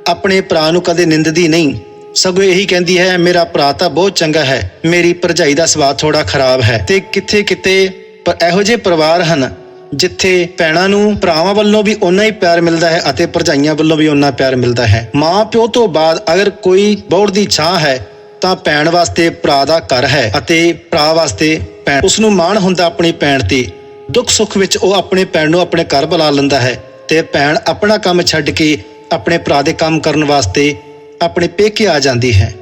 ਆਪਣੇ ਭਰਾ ਨੂੰ ਕਦੇ ਨਿੰਦਦੀ ਨਹੀਂ। ਸਗੋਂ ਇਹੀ ਕਹਿੰਦੀ ਹੈ, ਮੇਰਾ ਭਰਾ ਤਾਂ ਬਹੁਤ ਚੰਗਾ ਹੈ। ਮੇਰੀ ਭਰਜਾਈ ਦਾ ਸੁਭਾਅ ਥੋੜਾ ਖਰਾਬ ਹੈ ਤੇ ਕਿੱਥੇ ਕਿਤੇ ਪਰ ਇਹੋ ਜਿਹੇ ਪਰਿਵਾਰ ਹਨ ਜਿੱਥੇ ਭੈਣਾਂ ਨੂੰ, ਭਰਾਵਾਂ ਵੱਲੋਂ ਵੀ ਓਨਾ ਹੀ ਪਿਆਰ ਮਿਲਦਾ ਹੈ ਅਤੇ ਭਰਜਾਈਆਂ ਵੱਲੋਂ ਵੀ ਓਨਾ ਪਿਆਰ ਮਿਲਦਾ ਹੈ। ਮਾਂ ਪਿਓ ਤੋਂ ਬਾਅਦ ਅਗਰ ਕੋਈ ਬੌੜ ਦੀ ਛਾਂ ਹੈ, ਤਾਂ ਭੈਣ ਵਾਸਤੇ ਭਰਾ ਦਾ ਘਰ ਹੈ ਅਤੇ ਭਰਾ ਵਾਸਤੇ ਭੈਣ। ਉਸ ਨੂੰ ਮਾਣ ਹੁੰਦਾ ਆਪਣੀ ਭੈਣ ਤੇ। ਦੁੱਖ ਸੁੱਖ ਵਿੱਚ ਉਹ ਆਪਣੇ ਭੈਣ ਨੂੰ ਆਪਣੇ ਘਰ ਬੁਲਾ ਲੈਂਦਾ ਹੈ ਤੇ ਭੈਣ ਆਪਣਾ ਕੰਮ ਛੱਡ ਕੇ ਆਪਣੇ ਭਰਾ ਦੇ ਕੰਮ ਕਰਨ ਵਾਸਤੇ ਆਪਣੇ ਪੇਕੇ ਆ ਜਾਂਦੀ ਹੈ।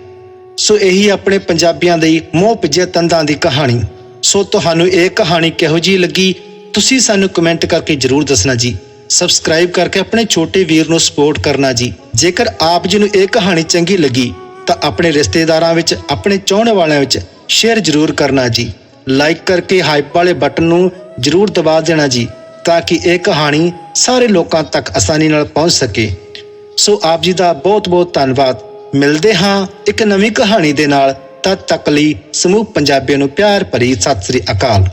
ਸੋ ਇਹੀ ਆਪਣੇ ਪੰਜਾਬੀਆਂ ਦੀ ਮੋਹ ਭਿੱਜੇ ਤੰਦਾਂ ਦੀ ਕਹਾਣੀ। ਸੋ ਤੁਹਾਨੂੰ ਇਹ ਕਹਾਣੀ ਕਿਹੋ ਜੀ ਲੱਗੀ? ਤੁਸੀਂ ਸਾਨੂੰ ਕਮੈਂਟ ਕਰਕੇ ਜਰੂਰ ਦੱਸਣਾ ਜੀ। ਸਬਸਕ੍ਰਾਈਬ ਕਰਕੇ ਆਪਣੇ ਛੋਟੇ ਵੀਰ ਨੂੰ ਸਪੋਰਟ ਕਰਨਾ ਜੀ। ਜੇਕਰ ਆਪ ਜੀ ਨੂੰ ਇਹ ਕਹਾਣੀ ਚੰਗੀ ਲੱਗੀ, ਤਾਂ ਆਪਣੇ ਰਿਸ਼ਤੇਦਾਰਾਂ ਵਿੱਚ, ਆਪਣੇ ਚਾਹਣ ਵਾਲਿਆਂ ਵਿੱਚ ਸ਼ੇਅਰ ਜਰੂਰ ਕਰਨਾ ਜੀ। ਲਾਈਕ ਕਰਕੇ ਹਾਈਪ ਵਾਲੇ ਬਟਨ ਨੂੰ ਜਰੂਰ ਦਬਾ ਦੇਣਾ ਜੀ, ਤਾਂ ਕਿ ਇਹ ਕਹਾਣੀ ਸਾਰੇ ਲੋਕਾਂ ਤੱਕ ਆਸਾਨੀ ਨਾਲ ਪਹੁੰਚ ਸਕੇ। ਸੋ ਆਪ ਜੀ ਦਾ ਬਹੁਤ ਬਹੁਤ ਧੰਨਵਾਦ। ਮਿਲਦੇ ਹਾਂ ਇੱਕ ਨਵੀਂ ਕਹਾਣੀ ਦੇ ਨਾਲ। ਤਦ ਤੱਕ ਲਈ ਸਮੂਹ ਪੰਜਾਬੀਆਂ ਨੂੰ ਪਿਆਰ ਭਰੀ ਸਤਿ ਸ੍ਰੀ ਅਕਾਲ।